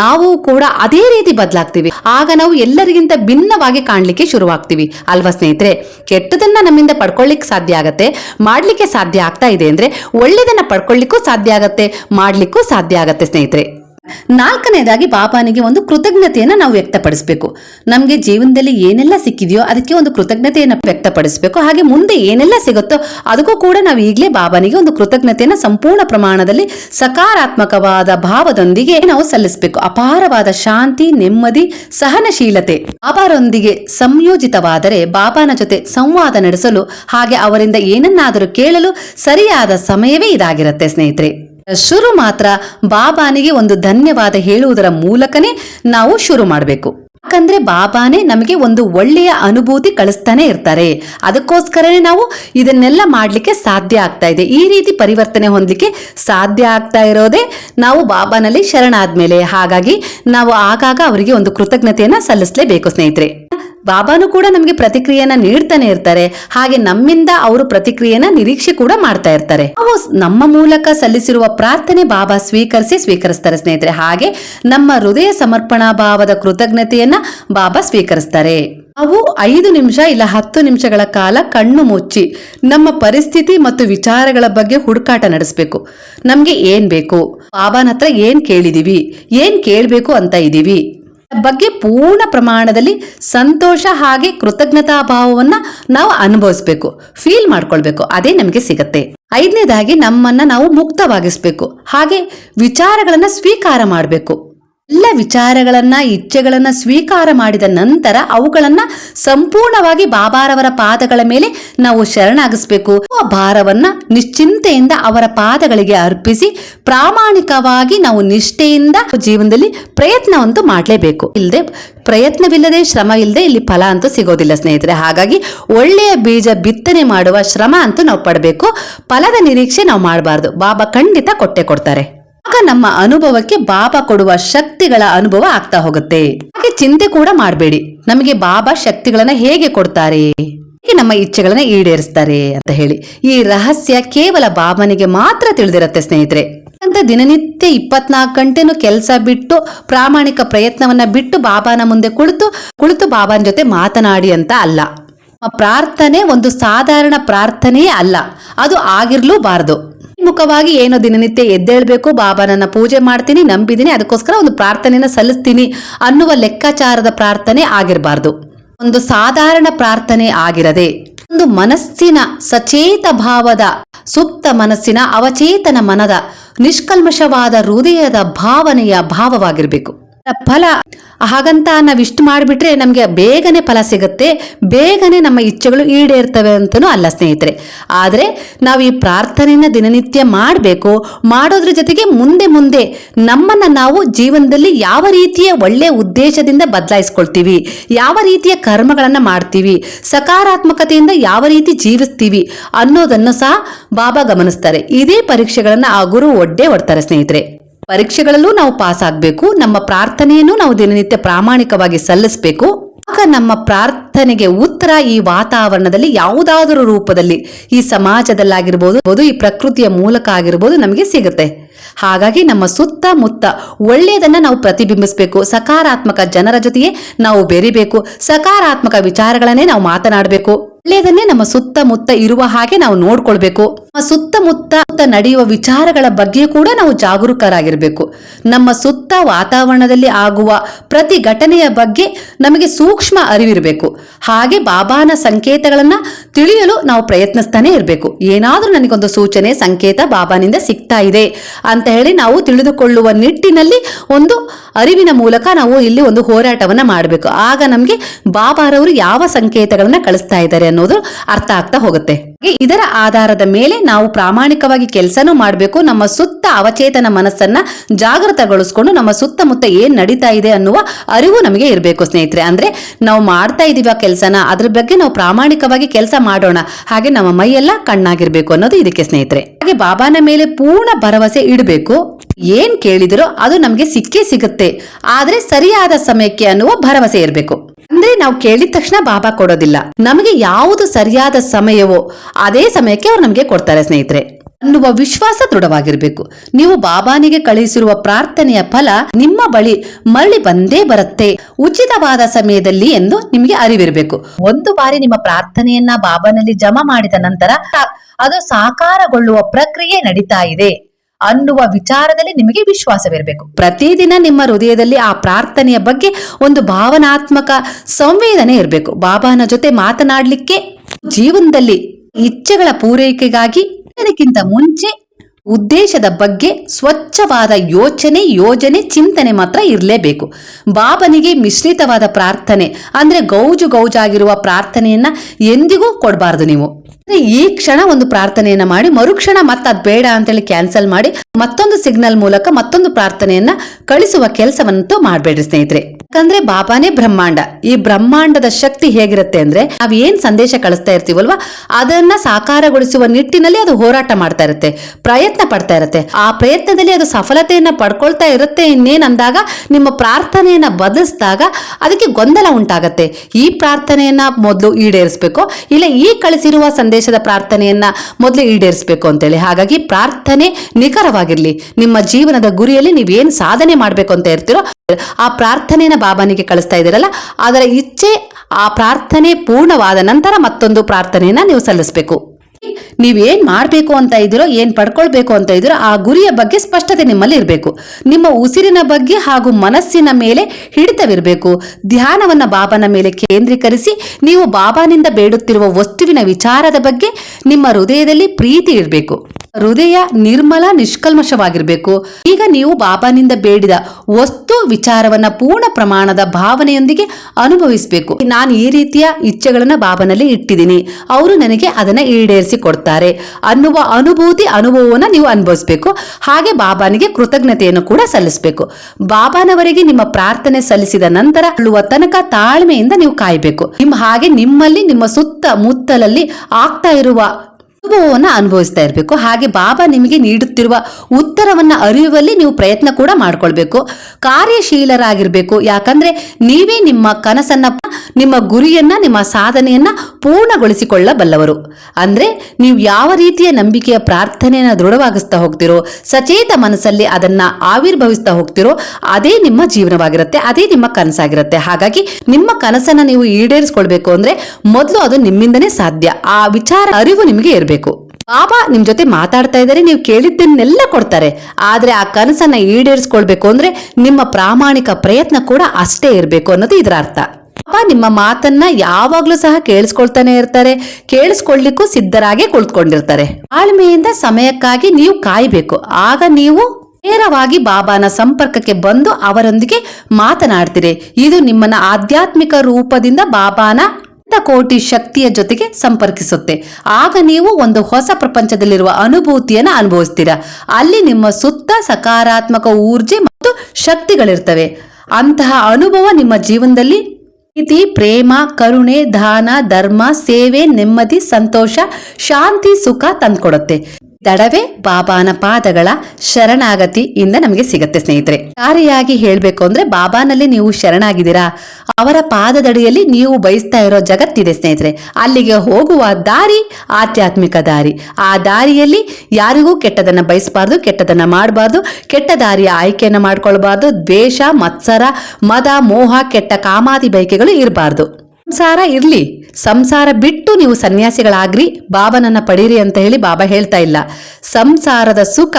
ನಾವು ಕೂಡ ಅದೇ ರೀತಿ ಬದಲಾಗ್ತೀವಿ. ಆಗ ನಾವು ಎಲ್ಲರಿಗಿಂತ ಭಿನ್ನವಾಗಿ ಕಾಣಲಿಕ್ಕೆ ಶುರುವಾಗ್ತೀವಿ. ಅಲ್ವಾ ಸ್ನೇಹಿತರೆ? ಕೆಟ್ಟದನ್ನ ನಮ್ಮಿಂದ ಪಡ್ಕೊಳ್ಳಿಕ್ಕೆ ಸಾಧ್ಯ ಆಗತ್ತೆ, ಮಾಡ್ಲಿಕ್ಕೆ ಸಾಧ್ಯ ಆಗ್ತಾ ಇದೆ ಅಂದ್ರೆ ಒಳ್ಳೇದನ್ನ ಪಡ್ಕೊಳ್ಳಿಕ್ಕೂ ಸಾಧ್ಯ ಆಗತ್ತೆ, ಮಾಡ್ಲಿಕ್ಕೂ ಸಾಧ್ಯ ಆಗತ್ತೆ ಸ್ನೇಹಿತರೆ. ನಾಲ್ಕನೇದಾಗಿ ಬಾಬಾನಿಗೆ ಒಂದು ಕೃತಜ್ಞತೆಯನ್ನು ನಾವು ವ್ಯಕ್ತಪಡಿಸಬೇಕು. ನಮಗೆ ಜೀವನದಲ್ಲಿ ಏನೆಲ್ಲ ಸಿಕ್ಕಿದೆಯೋ ಅದಕ್ಕೆ ಒಂದು ಕೃತಜ್ಞತೆಯನ್ನು ವ್ಯಕ್ತಪಡಿಸಬೇಕು. ಹಾಗೆ ಮುಂದೆ ಏನೆಲ್ಲ ಸಿಗುತ್ತೋ ಅದಕ್ಕೂ ಕೂಡ ನಾವು ಈಗಲೇ ಬಾಬಾನಿಗೆ ಒಂದು ಕೃತಜ್ಞತೆಯನ್ನು ಸಂಪೂರ್ಣ ಪ್ರಮಾಣದಲ್ಲಿ ಸಕಾರಾತ್ಮಕವಾದ ಭಾವದೊಂದಿಗೆ ನಾವು ಸಲ್ಲಿಸಬೇಕು. ಅಪಾರವಾದ ಶಾಂತಿ, ನೆಮ್ಮದಿ, ಸಹನಶೀಲತೆ ಬಾಬಾರೊಂದಿಗೆ ಸಂಯೋಜಿತವಾದರೆ ಬಾಬಾನ ಜೊತೆ ಸಂವಾದ ನಡೆಸಲು ಹಾಗೆ ಅವರಿಂದ ಏನನ್ನಾದರೂ ಕೇಳಲು ಸರಿಯಾದ ಸಮಯವೇ ಇದಾಗಿರುತ್ತೆ ಸ್ನೇಹಿತರೆ. ಶುರು ಮಾತ್ರ ಬಾಬಾನಿಗೆ ಒಂದು ಧನ್ಯವಾದ ಹೇಳುವುದರ ಮೂಲಕನೇ ನಾವು ಶುರು ಮಾಡಬೇಕು. ಯಾಕಂದ್ರೆ ಬಾಬಾನೇ ನಮಗೆ ಒಂದು ಒಳ್ಳೆಯ ಅನುಭೂತಿ ಕಳಿಸ್ತಾನೆ ಇರ್ತಾರೆ. ಅದಕ್ಕೋಸ್ಕರನೇ ನಾವು ಇದನ್ನೆಲ್ಲ ಮಾಡ್ಲಿಕ್ಕೆ ಸಾಧ್ಯ ಆಗ್ತಾ ಇದೆ. ಈ ರೀತಿ ಪರಿವರ್ತನೆ ಹೊಂದಲಿಕ್ಕೆ ಸಾಧ್ಯ ಆಗ್ತಾ ಇರೋದೇ ನಾವು ಬಾಬಾನಲ್ಲಿ ಶರಣಾದ್ಮೇಲೆ. ಹಾಗಾಗಿ ನಾವು ಆಗಾಗ ಅವರಿಗೆ ಒಂದು ಕೃತಜ್ಞತೆಯನ್ನ ಸಲ್ಲಿಸಲೇಬೇಕು ಸ್ನೇಹಿತರೆ. ಬಾಬಾನು ಕೂಡ ನಮಗೆ ಪ್ರತಿಕ್ರಿಯೆಯನ್ನ ನೀಡ್ತಾನೆ ಇರ್ತಾರೆ. ಹಾಗೆ ನಮ್ಮಿಂದ ಅವರು ಪ್ರತಿಕ್ರಿಯೆನ ನಿರೀಕ್ಷೆ ಕೂಡ ಮಾಡ್ತಾ ಇರ್ತಾರೆ. ನಾವು ನಮ್ಮ ಮೂಲಕ ಸಲ್ಲಿಸಿರುವ ಪ್ರಾರ್ಥನೆ ಬಾಬಾ ಸ್ವೀಕರಿಸಿ ಸ್ವೀಕರಿಸ್ತಾರೆ ಸ್ನೇಹಿತರೆ. ಹಾಗೆ ನಮ್ಮ ಹೃದಯ ಸಮರ್ಪಣಾ ಭಾವದ ಕೃತಜ್ಞತೆಯನ್ನ ಬಾಬಾ ಸ್ವೀಕರಿಸ್ತಾರೆ. ನಾವು ಐದು ನಿಮಿಷ ಇಲ್ಲ ಹತ್ತು ನಿಮಿಷಗಳ ಕಾಲ ಕಣ್ಣು ಮುಚ್ಚಿ ನಮ್ಮ ಪರಿಸ್ಥಿತಿ ಮತ್ತು ವಿಚಾರಗಳ ಬಗ್ಗೆ ಹುಡುಕಾಟ ನಡೆಸಬೇಕು. ನಮ್ಗೆ ಏನ್ ಬೇಕು? ಬಾಬಾನ ಹತ್ರ ಏನ್ ಕೇಳಿದೀವಿ? ಏನ್ ಕೇಳಬೇಕು ಅಂತ ಇದೀವಿ? ಬಗ್ಗೆ ಪೂರ್ಣ ಪ್ರಮಾಣದಲ್ಲಿ ಸಂತೋಷ ಹಾಗೆ ಕೃತಜ್ಞತಾ ಭಾವವನ್ನ ನಾವು ಅನುಭವಿಸ್ಬೇಕು ಫೀಲ್ ಮಾಡ್ಕೊಳ್ಬೇಕು. ಅದೇ ನಮಗೆ ಸಿಗತ್ತೆ. ಐದನೇದಾಗಿ ನಮ್ಮನ್ನ ನಾವು ಮುಕ್ತವಾಗಿಸ್ಬೇಕು. ಹಾಗೆ ವಿಚಾರಗಳನ್ನ ಸ್ವೀಕಾರ ಮಾಡಬೇಕು. ಎಲ್ಲ ವಿಚಾರಗಳನ್ನ, ಇಚ್ಛೆಗಳನ್ನ ಸ್ವೀಕಾರ ಮಾಡಿದ ನಂತರ ಅವುಗಳನ್ನ ಸಂಪೂರ್ಣವಾಗಿ ಬಾಬಾರವರ ಪಾದಗಳ ಮೇಲೆ ನಾವು ಶರಣಾಗಿಸ್ಬೇಕು. ಆ ಭಾರವನ್ನ ನಿಶ್ಚಿಂತೆಯಿಂದ ಅವರ ಪಾದಗಳಿಗೆ ಅರ್ಪಿಸಿ ಪ್ರಾಮಾಣಿಕವಾಗಿ ನಾವು ನಿಷ್ಠೆಯಿಂದ ಜೀವನದಲ್ಲಿ ಪ್ರಯತ್ನವಂತೂ ಮಾಡಲೇಬೇಕು. ಇಲ್ಲದೆ ಪ್ರಯತ್ನವಿಲ್ಲದೆ ಶ್ರಮ ಇಲ್ಲದೆ ಇಲ್ಲಿ ಫಲ ಅಂತೂ ಸಿಗೋದಿಲ್ಲ ಸ್ನೇಹಿತರೆ. ಹಾಗಾಗಿ ಒಳ್ಳೆಯ ಬೀಜ ಬಿತ್ತನೆ ಮಾಡುವ ಶ್ರಮ ಅಂತೂ ನಾವು ಪಡಬೇಕು. ಫಲದ ನಿರೀಕ್ಷೆ ನಾವು ಮಾಡಬಾರ್ದು. ಬಾಬಾ ಖಂಡಿತ ಕೊಟ್ಟೆ ಕೊಡ್ತಾರೆ. ಆಗ ನಮ್ಮ ಅನುಭವಕ್ಕೆ ಬಾಬಾ ಕೊಡುವ ಶಕ್ತಿಗಳ ಅನುಭವ ಆಗ್ತಾ ಹೋಗುತ್ತೆ. ಹಾಗೆ ಚಿಂತೆ ಕೂಡ ಮಾಡಬೇಡಿ. ನಮಗೆ ಬಾಬಾ ಶಕ್ತಿಗಳನ್ನ ಹೇಗೆ ಕೊಡ್ತಾರೆ? ನಮ್ಮ ಇಚ್ಛೆಗಳನ್ನ ಈಡೇರಿಸ್ತಾರೆ ಅಂತ ಹೇಳಿ. ಈ ರಹಸ್ಯ ಕೇವಲ ಬಾಬನಿಗೆ ಮಾತ್ರ ತಿಳಿದಿರತ್ತೆ ಸ್ನೇಹಿತರೆ. ಅಂತ ದಿನನಿತ್ಯ ಇಪ್ಪತ್ನಾಲ್ಕು ಗಂಟೆನೂ ಕೆಲಸ ಬಿಟ್ಟು, ಪ್ರಾಮಾಣಿಕ ಪ್ರಯತ್ನವನ್ನ ಬಿಟ್ಟು ಬಾಬಾನ ಮುಂದೆ ಕುಳಿತು ಕುಳಿತು ಬಾಬಾನ ಜೊತೆ ಮಾತನಾಡಿ ಅಂತ ಅಲ್ಲ. ಪ್ರಾರ್ಥನೆ ಒಂದು ಸಾಧಾರಣ ಪ್ರಾರ್ಥನೆಯೇ ಅಲ್ಲ. ಅದು ಆಗಿರ್ಲೂಬಾರದು ಮುಖವಾಗಿ ಏನೋ ದಿನನಿತ್ಯ ಎದ್ದೇಳ್ಬೇಕು ಬಾಬಾನನ್ನ ಪೂಜೆ ಮಾಡ್ತೀನಿ, ನಂಬಿದ್ದೀನಿ, ಅದಕ್ಕೋಸ್ಕರ ಒಂದು ಪ್ರಾರ್ಥನೆನ ಸಲ್ಲಿಸ್ತೀನಿ ಅನ್ನುವ ಲೆಕ್ಕಾಚಾರದ ಪ್ರಾರ್ಥನೆ ಆಗಿರಬಾರ್ದು. ಒಂದು ಸಾಧಾರಣ ಪ್ರಾರ್ಥನೆ ಆಗಿರದೆ, ಒಂದು ಮನಸ್ಸಿನ ಸಚೇತ ಭಾವದ, ಸುಪ್ತ ಮನಸ್ಸಿನ ಅವಚೇತನ ಮನದ, ನಿಷ್ಕಲ್ಮಶವಾದ ಹೃದಯದ ಭಾವನೆಯ ಭಾವವಾಗಿರ್ಬೇಕು. ಫಲ. ಹಾಗಂತ ನಾವಿಷ್ಟು ಮಾಡಿಬಿಟ್ರೆ ನಮಗೆ ಬೇಗನೆ ಫಲ ಸಿಗುತ್ತೆ, ಬೇಗನೆ ನಮ್ಮ ಇಚ್ಛೆಗಳು ಈಡೇರ್ತವೆ ಅಂತಲೂ ಅಲ್ಲ ಸ್ನೇಹಿತರೆ. ಆದರೆ ನಾವು ಈ ಪ್ರಾರ್ಥನೆಯನ್ನು ದಿನನಿತ್ಯ ಮಾಡಬೇಕು, ಮಾಡೋದ್ರ ಜೊತೆಗೆ ಮುಂದೆ ಮುಂದೆ ನಮ್ಮನ್ನು ನಾವು ಜೀವನದಲ್ಲಿ ಯಾವ ರೀತಿಯ ಒಳ್ಳೆಯ ಉದ್ದೇಶದಿಂದ ಬದಲಾಯಿಸ್ಕೊಳ್ತೀವಿ, ಯಾವ ರೀತಿಯ ಕರ್ಮಗಳನ್ನು ಮಾಡ್ತೀವಿ, ಸಕಾರಾತ್ಮಕತೆಯಿಂದ ಯಾವ ರೀತಿ ಜೀವಿಸ್ತೀವಿ ಅನ್ನೋದನ್ನು ಸಹ ಬಾಬಾ ಗಮನಿಸ್ತಾರೆ. ಇದೇ ಪರೀಕ್ಷೆಗಳನ್ನು ಆ ಗುರು ಒಡ್ಡೇ ಹೊಡ್ತಾರೆ ಸ್ನೇಹಿತರೆ. ಪರೀಕ್ಷೆಗಳಲ್ಲೂ ನಾವು ಪಾಸ್ ಆಗಬೇಕು, ನಮ್ಮ ಪ್ರಾರ್ಥನೆಯನ್ನು ನಾವು ದಿನನಿತ್ಯ ಪ್ರಾಮಾಣಿಕವಾಗಿ ಸಲ್ಲಿಸಬೇಕು. ಆಗ ನಮ್ಮ ಪ್ರಾರ್ಥನೆಗೆ ಉತ್ತರ ಈ ವಾತಾವರಣದಲ್ಲಿ ಯಾವುದಾದರೂ ರೂಪದಲ್ಲಿ ಈ ಸಮಾಜದಲ್ಲಾಗಿರ್ಬೋದು, ಈ ಪ್ರಕೃತಿಯ ಮೂಲಕ ಆಗಿರ್ಬೋದು ನಮಗೆ ಸಿಗುತ್ತೆ. ಹಾಗಾಗಿ ನಮ್ಮ ಸುತ್ತಮುತ್ತ ಒಳ್ಳೆಯದನ್ನ ನಾವು ಪ್ರತಿಬಿಂಬಿಸಬೇಕು, ಸಕಾರಾತ್ಮಕ ಜನರ ಜೊತೆಗೆ ನಾವು ಬೆರಿಬೇಕು, ಸಕಾರಾತ್ಮಕ ವಿಚಾರಗಳನ್ನೇ ನಾವು ಮಾತನಾಡಬೇಕು. ಒಳ್ಳೆಯದನ್ನೇ ನಮ್ಮ ಸುತ್ತಮುತ್ತ ಇರುವ ಹಾಗೆ ನಾವು ನೋಡ್ಕೊಳ್ಬೇಕು. ನಮ್ಮ ಸುತ್ತಮುತ್ತ ನಡೆಯುವ ವಿಚಾರಗಳ ಬಗ್ಗೆ ಕೂಡ ನಾವು ಜಾಗರೂಕರಾಗಿರ್ಬೇಕು. ನಮ್ಮ ಸುತ್ತ ವಾತಾವರಣದಲ್ಲಿ ಆಗುವ ಪ್ರತಿ ಘಟನೆಯ ಬಗ್ಗೆ ನಮಗೆ ಸೂಕ್ಷ್ಮ ಅರಿವಿರಬೇಕು. ಹಾಗೆ ಬಾಬಾನ ಸಂಕೇತಗಳನ್ನ ತಿಳಿಯಲು ನಾವು ಪ್ರಯತ್ನಿಸ್ತಾನೆ ಇರಬೇಕು. ಏನಾದರೂ ನನಗೊಂದು ಸೂಚನೆ, ಸಂಕೇತ ಬಾಬಾನಿಂದ ಸಿಗ್ತಾ ಇದೆ ಅಂತ ಹೇಳಿ ನಾವು ತಿಳಿದುಕೊಳ್ಳುವ ನಿಟ್ಟಿನಲ್ಲಿ ಒಂದು ಅರಿವಿನ ಮೂಲಕ ನಾವು ಇಲ್ಲಿ ಒಂದು ಹೋರಾಟವನ್ನ ಮಾಡಬೇಕು. ಆಗ ನಮಗೆ ಬಾಬಾರವರು ಯಾವ ಸಂಕೇತಗಳನ್ನ ಕಳಿಸ್ತಾ ಇದ್ದಾರೆ ಅನ್ನೋದು ಅರ್ಥ ಆಗ್ತಾ ಹೋಗುತ್ತೆ. ಹಾಗೆ ಇದರ ಆಧಾರದ ಮೇಲೆ ನಾವು ಪ್ರಾಮಾಣಿಕವಾಗಿ ಕೆಲಸನೂ ಮಾಡಬೇಕು, ನಮ್ಮ ಸುತ್ತ ಅವಚೇತನ ಮನಸ್ಸನ್ನ ಜಾಗೃತಗೊಳಿಸ್ಕೊಂಡು ನಮ್ಮ ಸುತ್ತಮುತ್ತ ಏನ್ ನಡೀತಾ ಇದೆ ಅನ್ನುವ ಅರಿವು ನಮಗೆ ಇರಬೇಕು ಸ್ನೇಹಿತರೆ. ಅಂದ್ರೆ ನಾವು ಮಾಡ್ತಾ ಇದೀವ ಕೆಲಸನ, ಅದ್ರ ಬಗ್ಗೆ ನಾವು ಪ್ರಾಮಾಣಿಕವಾಗಿ ಕೆಲಸ ಮಾಡೋಣ, ಹಾಗೆ ನಮ್ಮ ಮೈಯೆಲ್ಲ ಕಣ್ಣಾಗಿರ್ಬೇಕು ಅನ್ನೋದು ಇದಕ್ಕೆ ಸ್ನೇಹಿತರೆ. ಹಾಗೆ ಬಾಬಾನ ಮೇಲೆ ಪೂರ್ಣ ಭರವಸೆ ಇಡಬೇಕು. ಏನ್ ಕೇಳಿದಿರೋ ಅದು ನಮಗೆ ಸಿಕ್ಕೇ ಸಿಗುತ್ತೆ. ಆದ್ರೆ ಸರಿಯಾದ ಸಮಯಕ್ಕೆ ಅನ್ನುವ ಭರವಸೆ ಇರಬೇಕು. ನಾವು ಕೇಳಿದ ತಕ್ಷಣ ಬಾಬಾ ಕೊಡೋದಿಲ್ಲ. ನಮಗೆ ಯಾವುದು ಸರಿಯಾದ ಸಮಯವೋ ಅದೇ ಸಮಯಕ್ಕೆ ಅವ್ರು ನಮಗೆ ಕೊಡ್ತಾರೆ ಸ್ನೇಹಿತರೆ. ಅನ್ನುವ ವಿಶ್ವಾಸ ದೃಢವಾಗಿರ್ಬೇಕು. ನೀವು ಬಾಬಾನಿಗೆ ಕಳುಹಿಸಿರುವ ಪ್ರಾರ್ಥನೆಯ ಫಲ ನಿಮ್ಮ ಬಳಿ ಮರಳಿ ಬಂದೇ ಬರುತ್ತೆ. ಉಚಿತವಾದ ಸಮಯದಲ್ಲಿ ಎಂದು ನಿಮಗೆ ಅರಿವಿರಬೇಕು. ಒಂದು ಬಾರಿ ನಿಮ್ಮ ಪ್ರಾರ್ಥನೆಯನ್ನ ಬಾಬಾನಲ್ಲಿ ಜಮಾ ಮಾಡಿದ ನಂತರ ಅದು ಸಾಕಾರಗೊಳ್ಳುವ ಪ್ರಕ್ರಿಯೆ ನಡೀತಾ ಇದೆ. ಅನ್ನುವ ವಿಚಾರದಲ್ಲಿ ನಿಮಗೆ ವಿಶ್ವಾಸವಿರಬೇಕು. ಪ್ರತಿದಿನ ನಿಮ್ಮ ಹೃದಯದಲ್ಲಿ ಆ ಪ್ರಾರ್ಥನೆಯ ಬಗ್ಗೆ ಒಂದು ಭಾವನಾತ್ಮಕ ಸಂವೇದನೆ ಇರಬೇಕು. ಬಾಬಾನ ಜೊತೆ ಮಾತನಾಡಲಿಕ್ಕೆ ಜೀವನದಲ್ಲಿ ಇಚ್ಛೆಗಳ ಪೂರೈಕೆಗಾಗಿ ಅದಕ್ಕಿಂತ ಮುಂಚೆ ಉದ್ದೇಶದ ಬಗ್ಗೆ ಸ್ವಚ್ಛವಾದ ಯೋಚನೆ, ಯೋಜನೆ, ಚಿಂತನೆ ಮಾತ್ರ ಇರಲೇಬೇಕು. ಬಾಬನಿಗೆ ಮಿಶ್ರಿತವಾದ ಪ್ರಾರ್ಥನೆ, ಅಂದ್ರೆ ಗೌಜು ಗೌಜಾಗಿರುವ ಪ್ರಾರ್ಥನೆಯನ್ನ ಎಂದಿಗೂ ಕೊಡಬಾರದು ನೀವು. ಈ ಕ್ಷಣ ಒಂದು ಪ್ರಾರ್ಥನೆಯನ್ನ ಮಾಡಿ, ಮರುಕ್ಷಣ ಮತ್ತೆ ಅದು ಬೇಡ ಅಂತೇಳಿ ಕ್ಯಾನ್ಸಲ್ ಮಾಡಿ, ಮತ್ತೊಂದು ಸಿಗ್ನಲ್ ಮೂಲಕ ಮತ್ತೊಂದು ಪ್ರಾರ್ಥನೆಯನ್ನ ಕಳಿಸುವ ಕೆಲಸವಂತೂ ಮಾಡಬೇಡ್ರಿ ಸ್ನೇಹಿತರೆ. ಯಾಕಂದ್ರೆ ಬಾಬಾನೇ ಬ್ರಹ್ಮಾಂಡ. ಈ ಬ್ರಹ್ಮಾಂಡದ ಶಕ್ತಿ ಹೇಗಿರುತ್ತೆ ಅಂದ್ರೆ ನಾವ್ ಏನ್ ಸಂದೇಶ ಕಳಿಸ್ತಾ ಇರ್ತೀವಲ್ವಾ? ಅದನ್ನ ಸಾಕಾರಗೊಳಿಸುವ ನಿಟ್ಟಿನಲ್ಲಿ ಅದು ಹೋರಾಟ ಮಾಡ್ತಾ ಇರುತ್ತೆ, ಪ್ರಯತ್ನ ಪಡ್ತಾ ಇರುತ್ತೆ. ಆ ಪ್ರಯತ್ನದಲ್ಲಿ ಅದು ಸಫಲತೆಯನ್ನ ಪಡ್ಕೊಳ್ತಾ ಇರುತ್ತೆ ಇನ್ನೇನ್ ಅಂದಾಗ ನಿಮ್ಮ ಪ್ರಾರ್ಥನೆಯನ್ನ ಬದಲಿಸಿದಾಗ ಅದಕ್ಕೆ ಗೊಂದಲ ಉಂಟಾಗತ್ತೆ. ಈ ಪ್ರಾರ್ಥನೆಯನ್ನ ಮೊದಲು ಈಡೇರಿಸಬೇಕು, ಇಲ್ಲ ಈ ಕಳಿಸಿರುವ ಸಂದೇಶದ ಪ್ರಾರ್ಥನೆಯನ್ನ ಮೊದಲು ಈಡೇರಿಸಬೇಕು ಅಂತೇಳಿ. ಹಾಗಾಗಿ ಪ್ರಾರ್ಥನೆ ನಿಖರವಾಗಿರ್ಲಿ. ನಿಮ್ಮ ಜೀವನದ ಗುರಿಯಲ್ಲಿ ನೀವೇನ್ ಸಾಧನೆ ಮಾಡ್ಬೇಕು ಅಂತ ಇರ್ತೀರೋ ಆ ಪ್ರಾರ್ಥನೆನ ಬಾಬಾನಿಗೆ ಕಳಿಸ್ತಾ ಇದ್ದೀರಲ್ಲ ಅದರ ಇಚ್ಛೆ ಆ ಪ್ರಾರ್ಥನೆ ಪೂರ್ಣವಾದ ನಂತರ ಮತ್ತೊಂದು ಪ್ರಾರ್ಥನೆಯನ್ನ ನೀವು ಸಲ್ಲಿಸಬೇಕು. ನೀವೇನ್ ಮಾಡಬೇಕು ಅಂತ ಇದ್ದೀರೋ, ಏನ್ ಪಡ್ಕೊಳ್ಬೇಕು ಅಂತ ಇದ್ದೀರೋ, ಆ ಗುರಿಯ ಬಗ್ಗೆ ಸ್ಪಷ್ಟತೆ ನಿಮ್ಮಲ್ಲಿ ಇರಬೇಕು. ನಿಮ್ಮ ಉಸಿರಿನ ಬಗ್ಗೆ ಹಾಗೂ ಮನಸ್ಸಿನ ಮೇಲೆ ಹಿಡಿತವಿರಬೇಕು. ಧ್ಯಾನವನ್ನ ಬಾಬಾನ ಮೇಲೆ ಕೇಂದ್ರೀಕರಿಸಿ, ನೀವು ಬಾಬಾನಿಂದ ಬೇಡುತ್ತಿರುವ ವಸ್ತುವಿನ ವಿಚಾರದ ಬಗ್ಗೆ ನಿಮ್ಮ ಹೃದಯದಲ್ಲಿ ಪ್ರೀತಿ ಇರಬೇಕು. ಹೃದಯ ನಿರ್ಮಲ ನಿಷ್ಕಲ್ಮಶವಾಗಿರಬೇಕು. ಈಗ ನೀವು ಬಾಬಾನಿಂದ ಬೇಡಿದ ವಸ್ತು ವಿಚಾರವನ್ನ ಪೂರ್ಣ ಪ್ರಮಾಣದ ಭಾವನೆಯೊಂದಿಗೆ ಅನುಭವಿಸಬೇಕು. ನಾನು ಈ ರೀತಿಯ ಇಚ್ಛೆಗಳನ್ನ ಬಾಬಾನಲ್ಲಿ ಇಟ್ಟಿದ್ದೀನಿ. ಅವರು ನನಗೆ ಅದನ್ನ ಈಡೇರಿಸಿ ಕೊಡ್ತಾರೆ ಅನ್ನುವ ಅನುಭೂತಿ ಅನುಭವವನ್ನ ನೀವು ಅನುಭವಿಸಬೇಕು. ಹಾಗೆ ಬಾಬಾನಿಗೆ ಕೃತಜ್ಞತೆಯನ್ನು ಕೂಡ ಸಲ್ಲಿಸಬೇಕು. ಬಾಬಾನವರಿಗೆ ನಿಮ್ಮ ಪ್ರಾರ್ಥನೆ ಸಲ್ಲಿಸಿದ ನಂತರ ಅಳುವ ತನಕ ತಾಳ್ಮೆಯಿಂದ ನೀವು ಕಾಯಬೇಕು. ನಿಮ್ಮ ಹಾಗೆ ನಿಮ್ಮಲ್ಲಿ ನಿಮ್ಮ ಸುತ್ತ ಮುತ್ತಲಲ್ಲಿ ಆಗ್ತಾ ಇರುವ ಅನುಭವವನ್ನು ಅನುಭವಿಸ್ತಾ ಇರಬೇಕು. ಹಾಗೆ ಬಾಬಾ ನಿಮಗೆ ನೀಡುತ್ತಿರುವ ಉತ್ತರವನ್ನ ಅರಿಯುವಲ್ಲಿ ನೀವು ಪ್ರಯತ್ನ ಕೂಡ ಮಾಡ್ಕೊಳ್ಬೇಕು. ಕಾರ್ಯಶೀಲರಾಗಿರ್ಬೇಕು. ಯಾಕಂದ್ರೆ ನೀವೇ ನಿಮ್ಮ ಕನಸನ್ನ, ನಿಮ್ಮ ಗುರಿಯನ್ನ, ನಿಮ್ಮ ಸಾಧನೆಯನ್ನ ಪೂರ್ಣಗೊಳಿಸಿಕೊಳ್ಳಬಲ್ಲವರು. ಅಂದ್ರೆ ನೀವು ಯಾವ ರೀತಿಯ ನಂಬಿಕೆಯ ಪ್ರಾರ್ಥನೆಯನ್ನ ದೃಢವಾಗಿಸ್ತಾ ಹೋಗ್ತಿರೋ, ಸಚೇತ ಮನಸ್ಸಲ್ಲಿ ಅದನ್ನ ಆವಿರ್ಭವಿಸ್ತಾ ಹೋಗ್ತಿರೋ, ಅದೇ ನಿಮ್ಮ ಜೀವನವಾಗಿರುತ್ತೆ, ಅದೇ ನಿಮ್ಮ ಕನಸಾಗಿರುತ್ತೆ. ಹಾಗಾಗಿ ನಿಮ್ಮ ಕನಸನ್ನ ನೀವು ಈಡೇರಿಸ್ಕೊಳ್ಬೇಕು ಅಂದ್ರೆ ಮೊದಲು ಅದು ನಿಮ್ಮಿಂದನೇ ಸಾಧ್ಯ. ಆ ವಿಚಾರ, ಅರಿವು ನಿಮಗೆ ಇರಬೇಕು. ಬಾಬಾ ನಿಮ್ ಜೊತೆ ಮಾತಾಡ್ತಾ ಇದ್ದಾರೆ, ನೀವು ಕೇಳಿದ್ದನ್ನೆಲ್ಲ ಕೊಡ್ತಾರೆ. ಆದ್ರೆ ಆ ಕನಸನ್ನ ಈಡೇರಿಸ್ಕೊಳ್ಬೇಕು ಅಂದ್ರೆ ನಿಮ್ಮ ಪ್ರಾಮಾಣಿಕ ಪ್ರಯತ್ನ ಕೂಡ ಅಷ್ಟೇ ಇರಬೇಕು ಅನ್ನೋದು ಇದರ ಅರ್ಥ. ಬಾಬಾ ನಿಮ್ಮ ಮಾತನ್ನ ಯಾವಾಗ್ಲೂ ಸಹ ಕೇಳಿಸ್ಕೊಳ್ತಾನೆ ಇರ್ತಾರೆ ಕೇಳಿಸ್ಕೊಳ್ಳಿಕ್ಕೂ ಸಿದ್ಧರಾಗೆ ಕುಳಿತುಕೊಂಡಿರ್ತಾರೆ. ತಾಳ್ಮೆಯಿಂದ ಸಮಯಕ್ಕಾಗಿ ನೀವು ಕಾಯ್ಬೇಕು. ಆಗ ನೀವು ನೇರವಾಗಿ ಬಾಬಾನ ಸಂಪರ್ಕಕ್ಕೆ ಬಂದು ಅವರೊಂದಿಗೆ ಮಾತನಾಡ್ತೀರಿ. ಇದು ನಿಮ್ಮನ್ನ ಆಧ್ಯಾತ್ಮಿಕ ರೂಪದಿಂದ ಬಾಬಾನ ಕೋಟಿ ಶಕ್ತಿಯ ಜೊತೆಗೆ ಸಂಪರ್ಕಿಸುತ್ತೆ. ಆಗ ನೀವು ಒಂದು ಹೊಸ ಪ್ರಪಂಚದಲ್ಲಿರುವ ಅನುಭೂತಿಯನ್ನು ಅನುಭವಿಸ್ತೀರಾ. ಅಲ್ಲಿ ನಿಮ್ಮ ಸುತ್ತ ಸಕಾರಾತ್ಮಕ ಊರ್ಜೆ ಮತ್ತು ಶಕ್ತಿಗಳಿರ್ತವೆ. ಅಂತಹ ಅನುಭವ ನಿಮ್ಮ ಜೀವನದಲ್ಲಿ ಪ್ರೀತಿ, ಪ್ರೇಮ, ಕರುಣೆ, ದಾನ, ಧರ್ಮ, ಸೇವೆ, ನೆಮ್ಮದಿ, ಸಂತೋಷ, ಶಾಂತಿ, ಸುಖ ತಂದ್ಕೊಡುತ್ತೆ. ದಡವೇ ಬಾಬಾನ ಪಾದಗಳ ಶರಣಾಗತಿಯಿಂದ ನಮಗೆ ಸಿಗತ್ತೆ ಸ್ನೇಹಿತರೆ. ದಾರಿಯಾಗಿ ಹೇಳಬೇಕು ಅಂದ್ರೆ ಬಾಬಾನಲ್ಲಿ ನೀವು ಶರಣಾಗಿದ್ದೀರಾ? ಅವರ ಪಾದದಡಿಯಲ್ಲಿ ನೀವು ಬಯಸ್ತಾ ಇರೋ ಜಗತ್ತಿದೆ ಸ್ನೇಹಿತರೆ. ಅಲ್ಲಿಗೆ ಹೋಗುವ ದಾರಿ ಆಧ್ಯಾತ್ಮಿಕ ದಾರಿ. ಆ ದಾರಿಯಲ್ಲಿ ಯಾರಿಗೂ ಕೆಟ್ಟದನ್ನ ಬಯಸಬಾರ್ದು, ಕೆಟ್ಟದನ್ನ ಮಾಡಬಾರ್ದು, ಕೆಟ್ಟ ದಾರಿಯ ಆಯ್ಕೆಯನ್ನು ಮಾಡ್ಕೊಳ್ಬಾರ್ದು, ದ್ವೇಷ, ಮತ್ಸರ, ಮದ, ಮೋಹ, ಕೆಟ್ಟ ಕಾಮಾದಿ ಬಯಕೆಗಳು ಇರಬಾರ್ದು. ಸಂಸಾರ ಇರ್ಲಿ. ಸಂಸಾರ ಬಿಟ್ಟು ನೀವು ಸನ್ಯಾಸಿಗಳಾಗ್ರಿ. ಬಾಬನನ್ನ ಪಡೀರಿ ಅಂತ ಹೇಳಿ ಬಾಬಾ ಹೇಳ್ತಾ ಇಲ್ಲ. ಸಂಸಾರದ ಸುಖ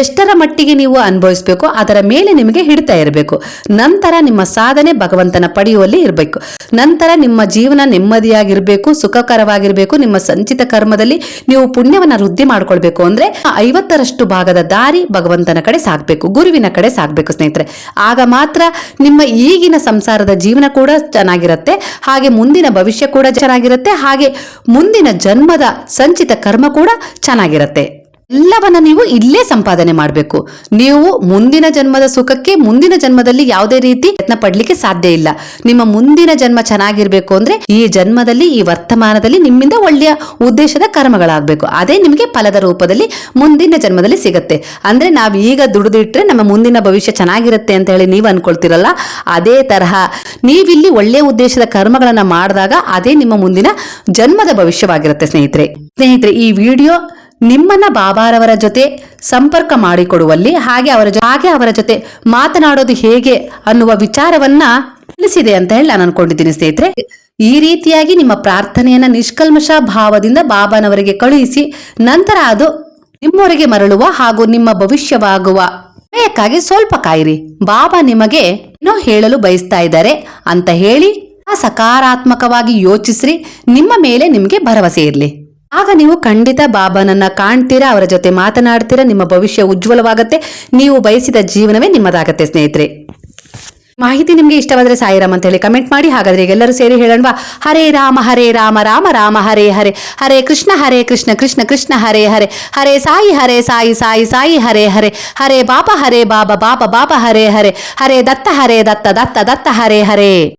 ಎಷ್ಟರ ಮಟ್ಟಿಗೆ ನೀವು ಅನುಭವಿಸಬೇಕು, ಅದರ ಮೇಲೆ ನಿಮಗೆ ಹಿಡಿತಾ ಇರಬೇಕು. ನಂತರ ನಿಮ್ಮ ಸಾಧನೆ ಭಗವಂತನ ಪಡೆಯುವಲ್ಲಿ ಇರಬೇಕು. ನಂತರ ನಿಮ್ಮ ಜೀವನ ನೆಮ್ಮದಿಯಾಗಿರಬೇಕು, ಸುಖಕರವಾಗಿರಬೇಕು, ನಿಮ್ಮ ಸಂಚಿತ ಕರ್ಮದಲ್ಲಿ ನೀವು ಪುಣ್ಯವನ್ನ ವೃದ್ಧಿ ಮಾಡ್ಕೊಳ್ಬೇಕು ಅಂದ್ರೆ ಐವತ್ತರಷ್ಟು ಭಾಗದ ದಾರಿ ಭಗವಂತನ ಕಡೆ ಸಾಗ್ಬೇಕು ಗುರುವಿನ ಕಡೆ ಸಾಗಬೇಕು ಸ್ನೇಹಿತರೆ. ಆಗ ಮಾತ್ರ ನಿಮ್ಮ ಈಗಿನ ಸಂಸಾರದ ಜೀವನ ಕೂಡ ಚೆನ್ನಾಗಿರುತ್ತೆ. ಹಾಗೆ ಮುಂದಿನ ಭವಿಷ್ಯ ಕೂಡ ಚೆನ್ನಾಗಿರುತ್ತೆ. ಹಾಗೆ ಮುಂದಿನ ಜನ್ಮದ ಸಂಚಿತ ಕರ್ಮ ಕೂಡ ಚೆನ್ನಾಗಿರುತ್ತೆ. ಎಲ್ಲವನ್ನ ನೀವು ಇಲ್ಲೇ ಸಂಪಾದನೆ ಮಾಡಬೇಕು. ನೀವು ಮುಂದಿನ ಜನ್ಮದ ಸುಖಕ್ಕೆ ಮುಂದಿನ ಜನ್ಮದಲ್ಲಿ ಯಾವುದೇ ರೀತಿ ಯತ್ನ ಪಡ್ಲಿಕ್ಕೆ ಸಾಧ್ಯ ಇಲ್ಲ. ನಿಮ್ಮ ಮುಂದಿನ ಜನ್ಮ ಚೆನ್ನಾಗಿರ್ಬೇಕು ಅಂದ್ರೆ ಈ ಜನ್ಮದಲ್ಲಿ, ಈ ವರ್ತಮಾನದಲ್ಲಿ ನಿಮ್ಮಿಂದ ಒಳ್ಳೆಯ ಉದ್ದೇಶದ ಕರ್ಮಗಳಾಗಬೇಕು. ಅದೇ ನಿಮಗೆ ಫಲದ ರೂಪದಲ್ಲಿ ಮುಂದಿನ ಜನ್ಮದಲ್ಲಿ ಸಿಗತ್ತೆ. ಅಂದ್ರೆ ನಾವು ಈಗ ದುಡಿದಿಟ್ರೆ ನಮ್ಮ ಮುಂದಿನ ಭವಿಷ್ಯ ಚೆನ್ನಾಗಿರುತ್ತೆ ಅಂತ ಹೇಳಿ ನೀವು ಅನ್ಕೊಳ್ತಿರಲ್ಲ, ಅದೇ ತರಹ ನೀವಿಲ್ಲಿ ಒಳ್ಳೆಯ ಉದ್ದೇಶದ ಕರ್ಮಗಳನ್ನ ಮಾಡಿದಾಗ ಅದೇ ನಿಮ್ಮ ಮುಂದಿನ ಜನ್ಮದ ಭವಿಷ್ಯವಾಗಿರುತ್ತೆ ಸ್ನೇಹಿತರೆ. ಸ್ನೇಹಿತರೆ, ಈ ವಿಡಿಯೋ ನಿಮ್ಮನ್ನ ಬಾಬಾರವರ ಜೊತೆ ಸಂಪರ್ಕ ಮಾಡಿಕೊಡುವಲ್ಲಿ, ಹಾಗೆ ಅವರ ಹಾಗೆ ಅವರ ಜೊತೆ ಮಾತನಾಡೋದು ಹೇಗೆ ಅನ್ನುವ ವಿಚಾರವನ್ನ ತಿಳಿಸಿದೆ ಅಂತ ಹೇಳಿ ನಾನು ಅನ್ಕೊಂಡಿದ್ದೀನಿ ಸ್ನೇಹಿತರೆ. ಈ ರೀತಿಯಾಗಿ ನಿಮ್ಮ ಪ್ರಾರ್ಥನೆಯನ್ನ ನಿಷ್ಕಲ್ಮಶ ಭಾವದಿಂದ ಬಾಬಾನವರಿಗೆ ಕಳುಹಿಸಿ, ನಂತರ ಅದು ನಿಮ್ಮವರಿಗೆ ಮರಳುವ ಹಾಗೂ ನಿಮ್ಮ ಭವಿಷ್ಯವಾಗುವ ಸಮಯಕ್ಕಾಗಿ ಸ್ವಲ್ಪ ಕಾಯಿರಿ. ಬಾಬಾ ನಿಮಗೆ ಏನೋ ಹೇಳಲು ಬಯಸ್ತಾ ಇದ್ದಾರೆ ಅಂತ ಹೇಳಿ ಸಕಾರಾತ್ಮಕವಾಗಿ ಯೋಚಿಸ್ರಿ, ನಿಮ್ಮ ಮೇಲೆ ನಿಮಗೆ ಭರವಸೆ ಇರಲಿ. ಆಗ ನೀವು ಖಂಡಿತ ಬಾಬಾನನ್ನ ಕಾಣ್ತೀರಾ, ಅವರ ಜೊತೆ ಮಾತನಾಡ್ತೀರಾ, ನಿಮ್ಮ ಭವಿಷ್ಯ ಉಜ್ವಲವಾಗುತ್ತೆ, ನೀವು ಬಯಸಿದ ಜೀವನವೇ ನಿಮ್ಮದಾಗತ್ತೆ ಸ್ನೇಹಿತರೆ. ಮಾಹಿತಿ ನಿಮಗೆ ಇಷ್ಟವಾದರೆ ಸಾಯಿರಾಮ್ ಅಂತ ಹೇಳಿ ಕಮೆಂಟ್ ಮಾಡಿ, ಹಾಗಾದ್ರೆ ಎಲ್ಲರೂ ಸೇರಿ ಹೇಳೋಣವಾ? ಹರೇ ರಾಮ ಹರೇ ರಾಮ ರಾಮ ರಾಮ, ಹರೇ ಹರೇ. ಹರೇ ಕೃಷ್ಣ ಹರೇ ಕೃಷ್ಣ ಕೃಷ್ಣ ಕೃಷ್ಣ, ಹರೇ ಹರೇ. ಹರೇ ಸಾಯಿ ಹರೇ ಸಾಯಿ ಸಾಯಿ ಸಾಯಿ, ಹರೇ ಹರೇ. ಹರೇ ಬಾಬಾ ಹರೇ ಬಾಬಾ ಬಾಬಾ ಬಾಬಾ, ಹರೇ ಹರೇ. ಹರೇ ದತ್ತ ಹರೇ ದತ್ತ ದತ್ತ ದತ್ತ, ಹರೇ ಹರೇ.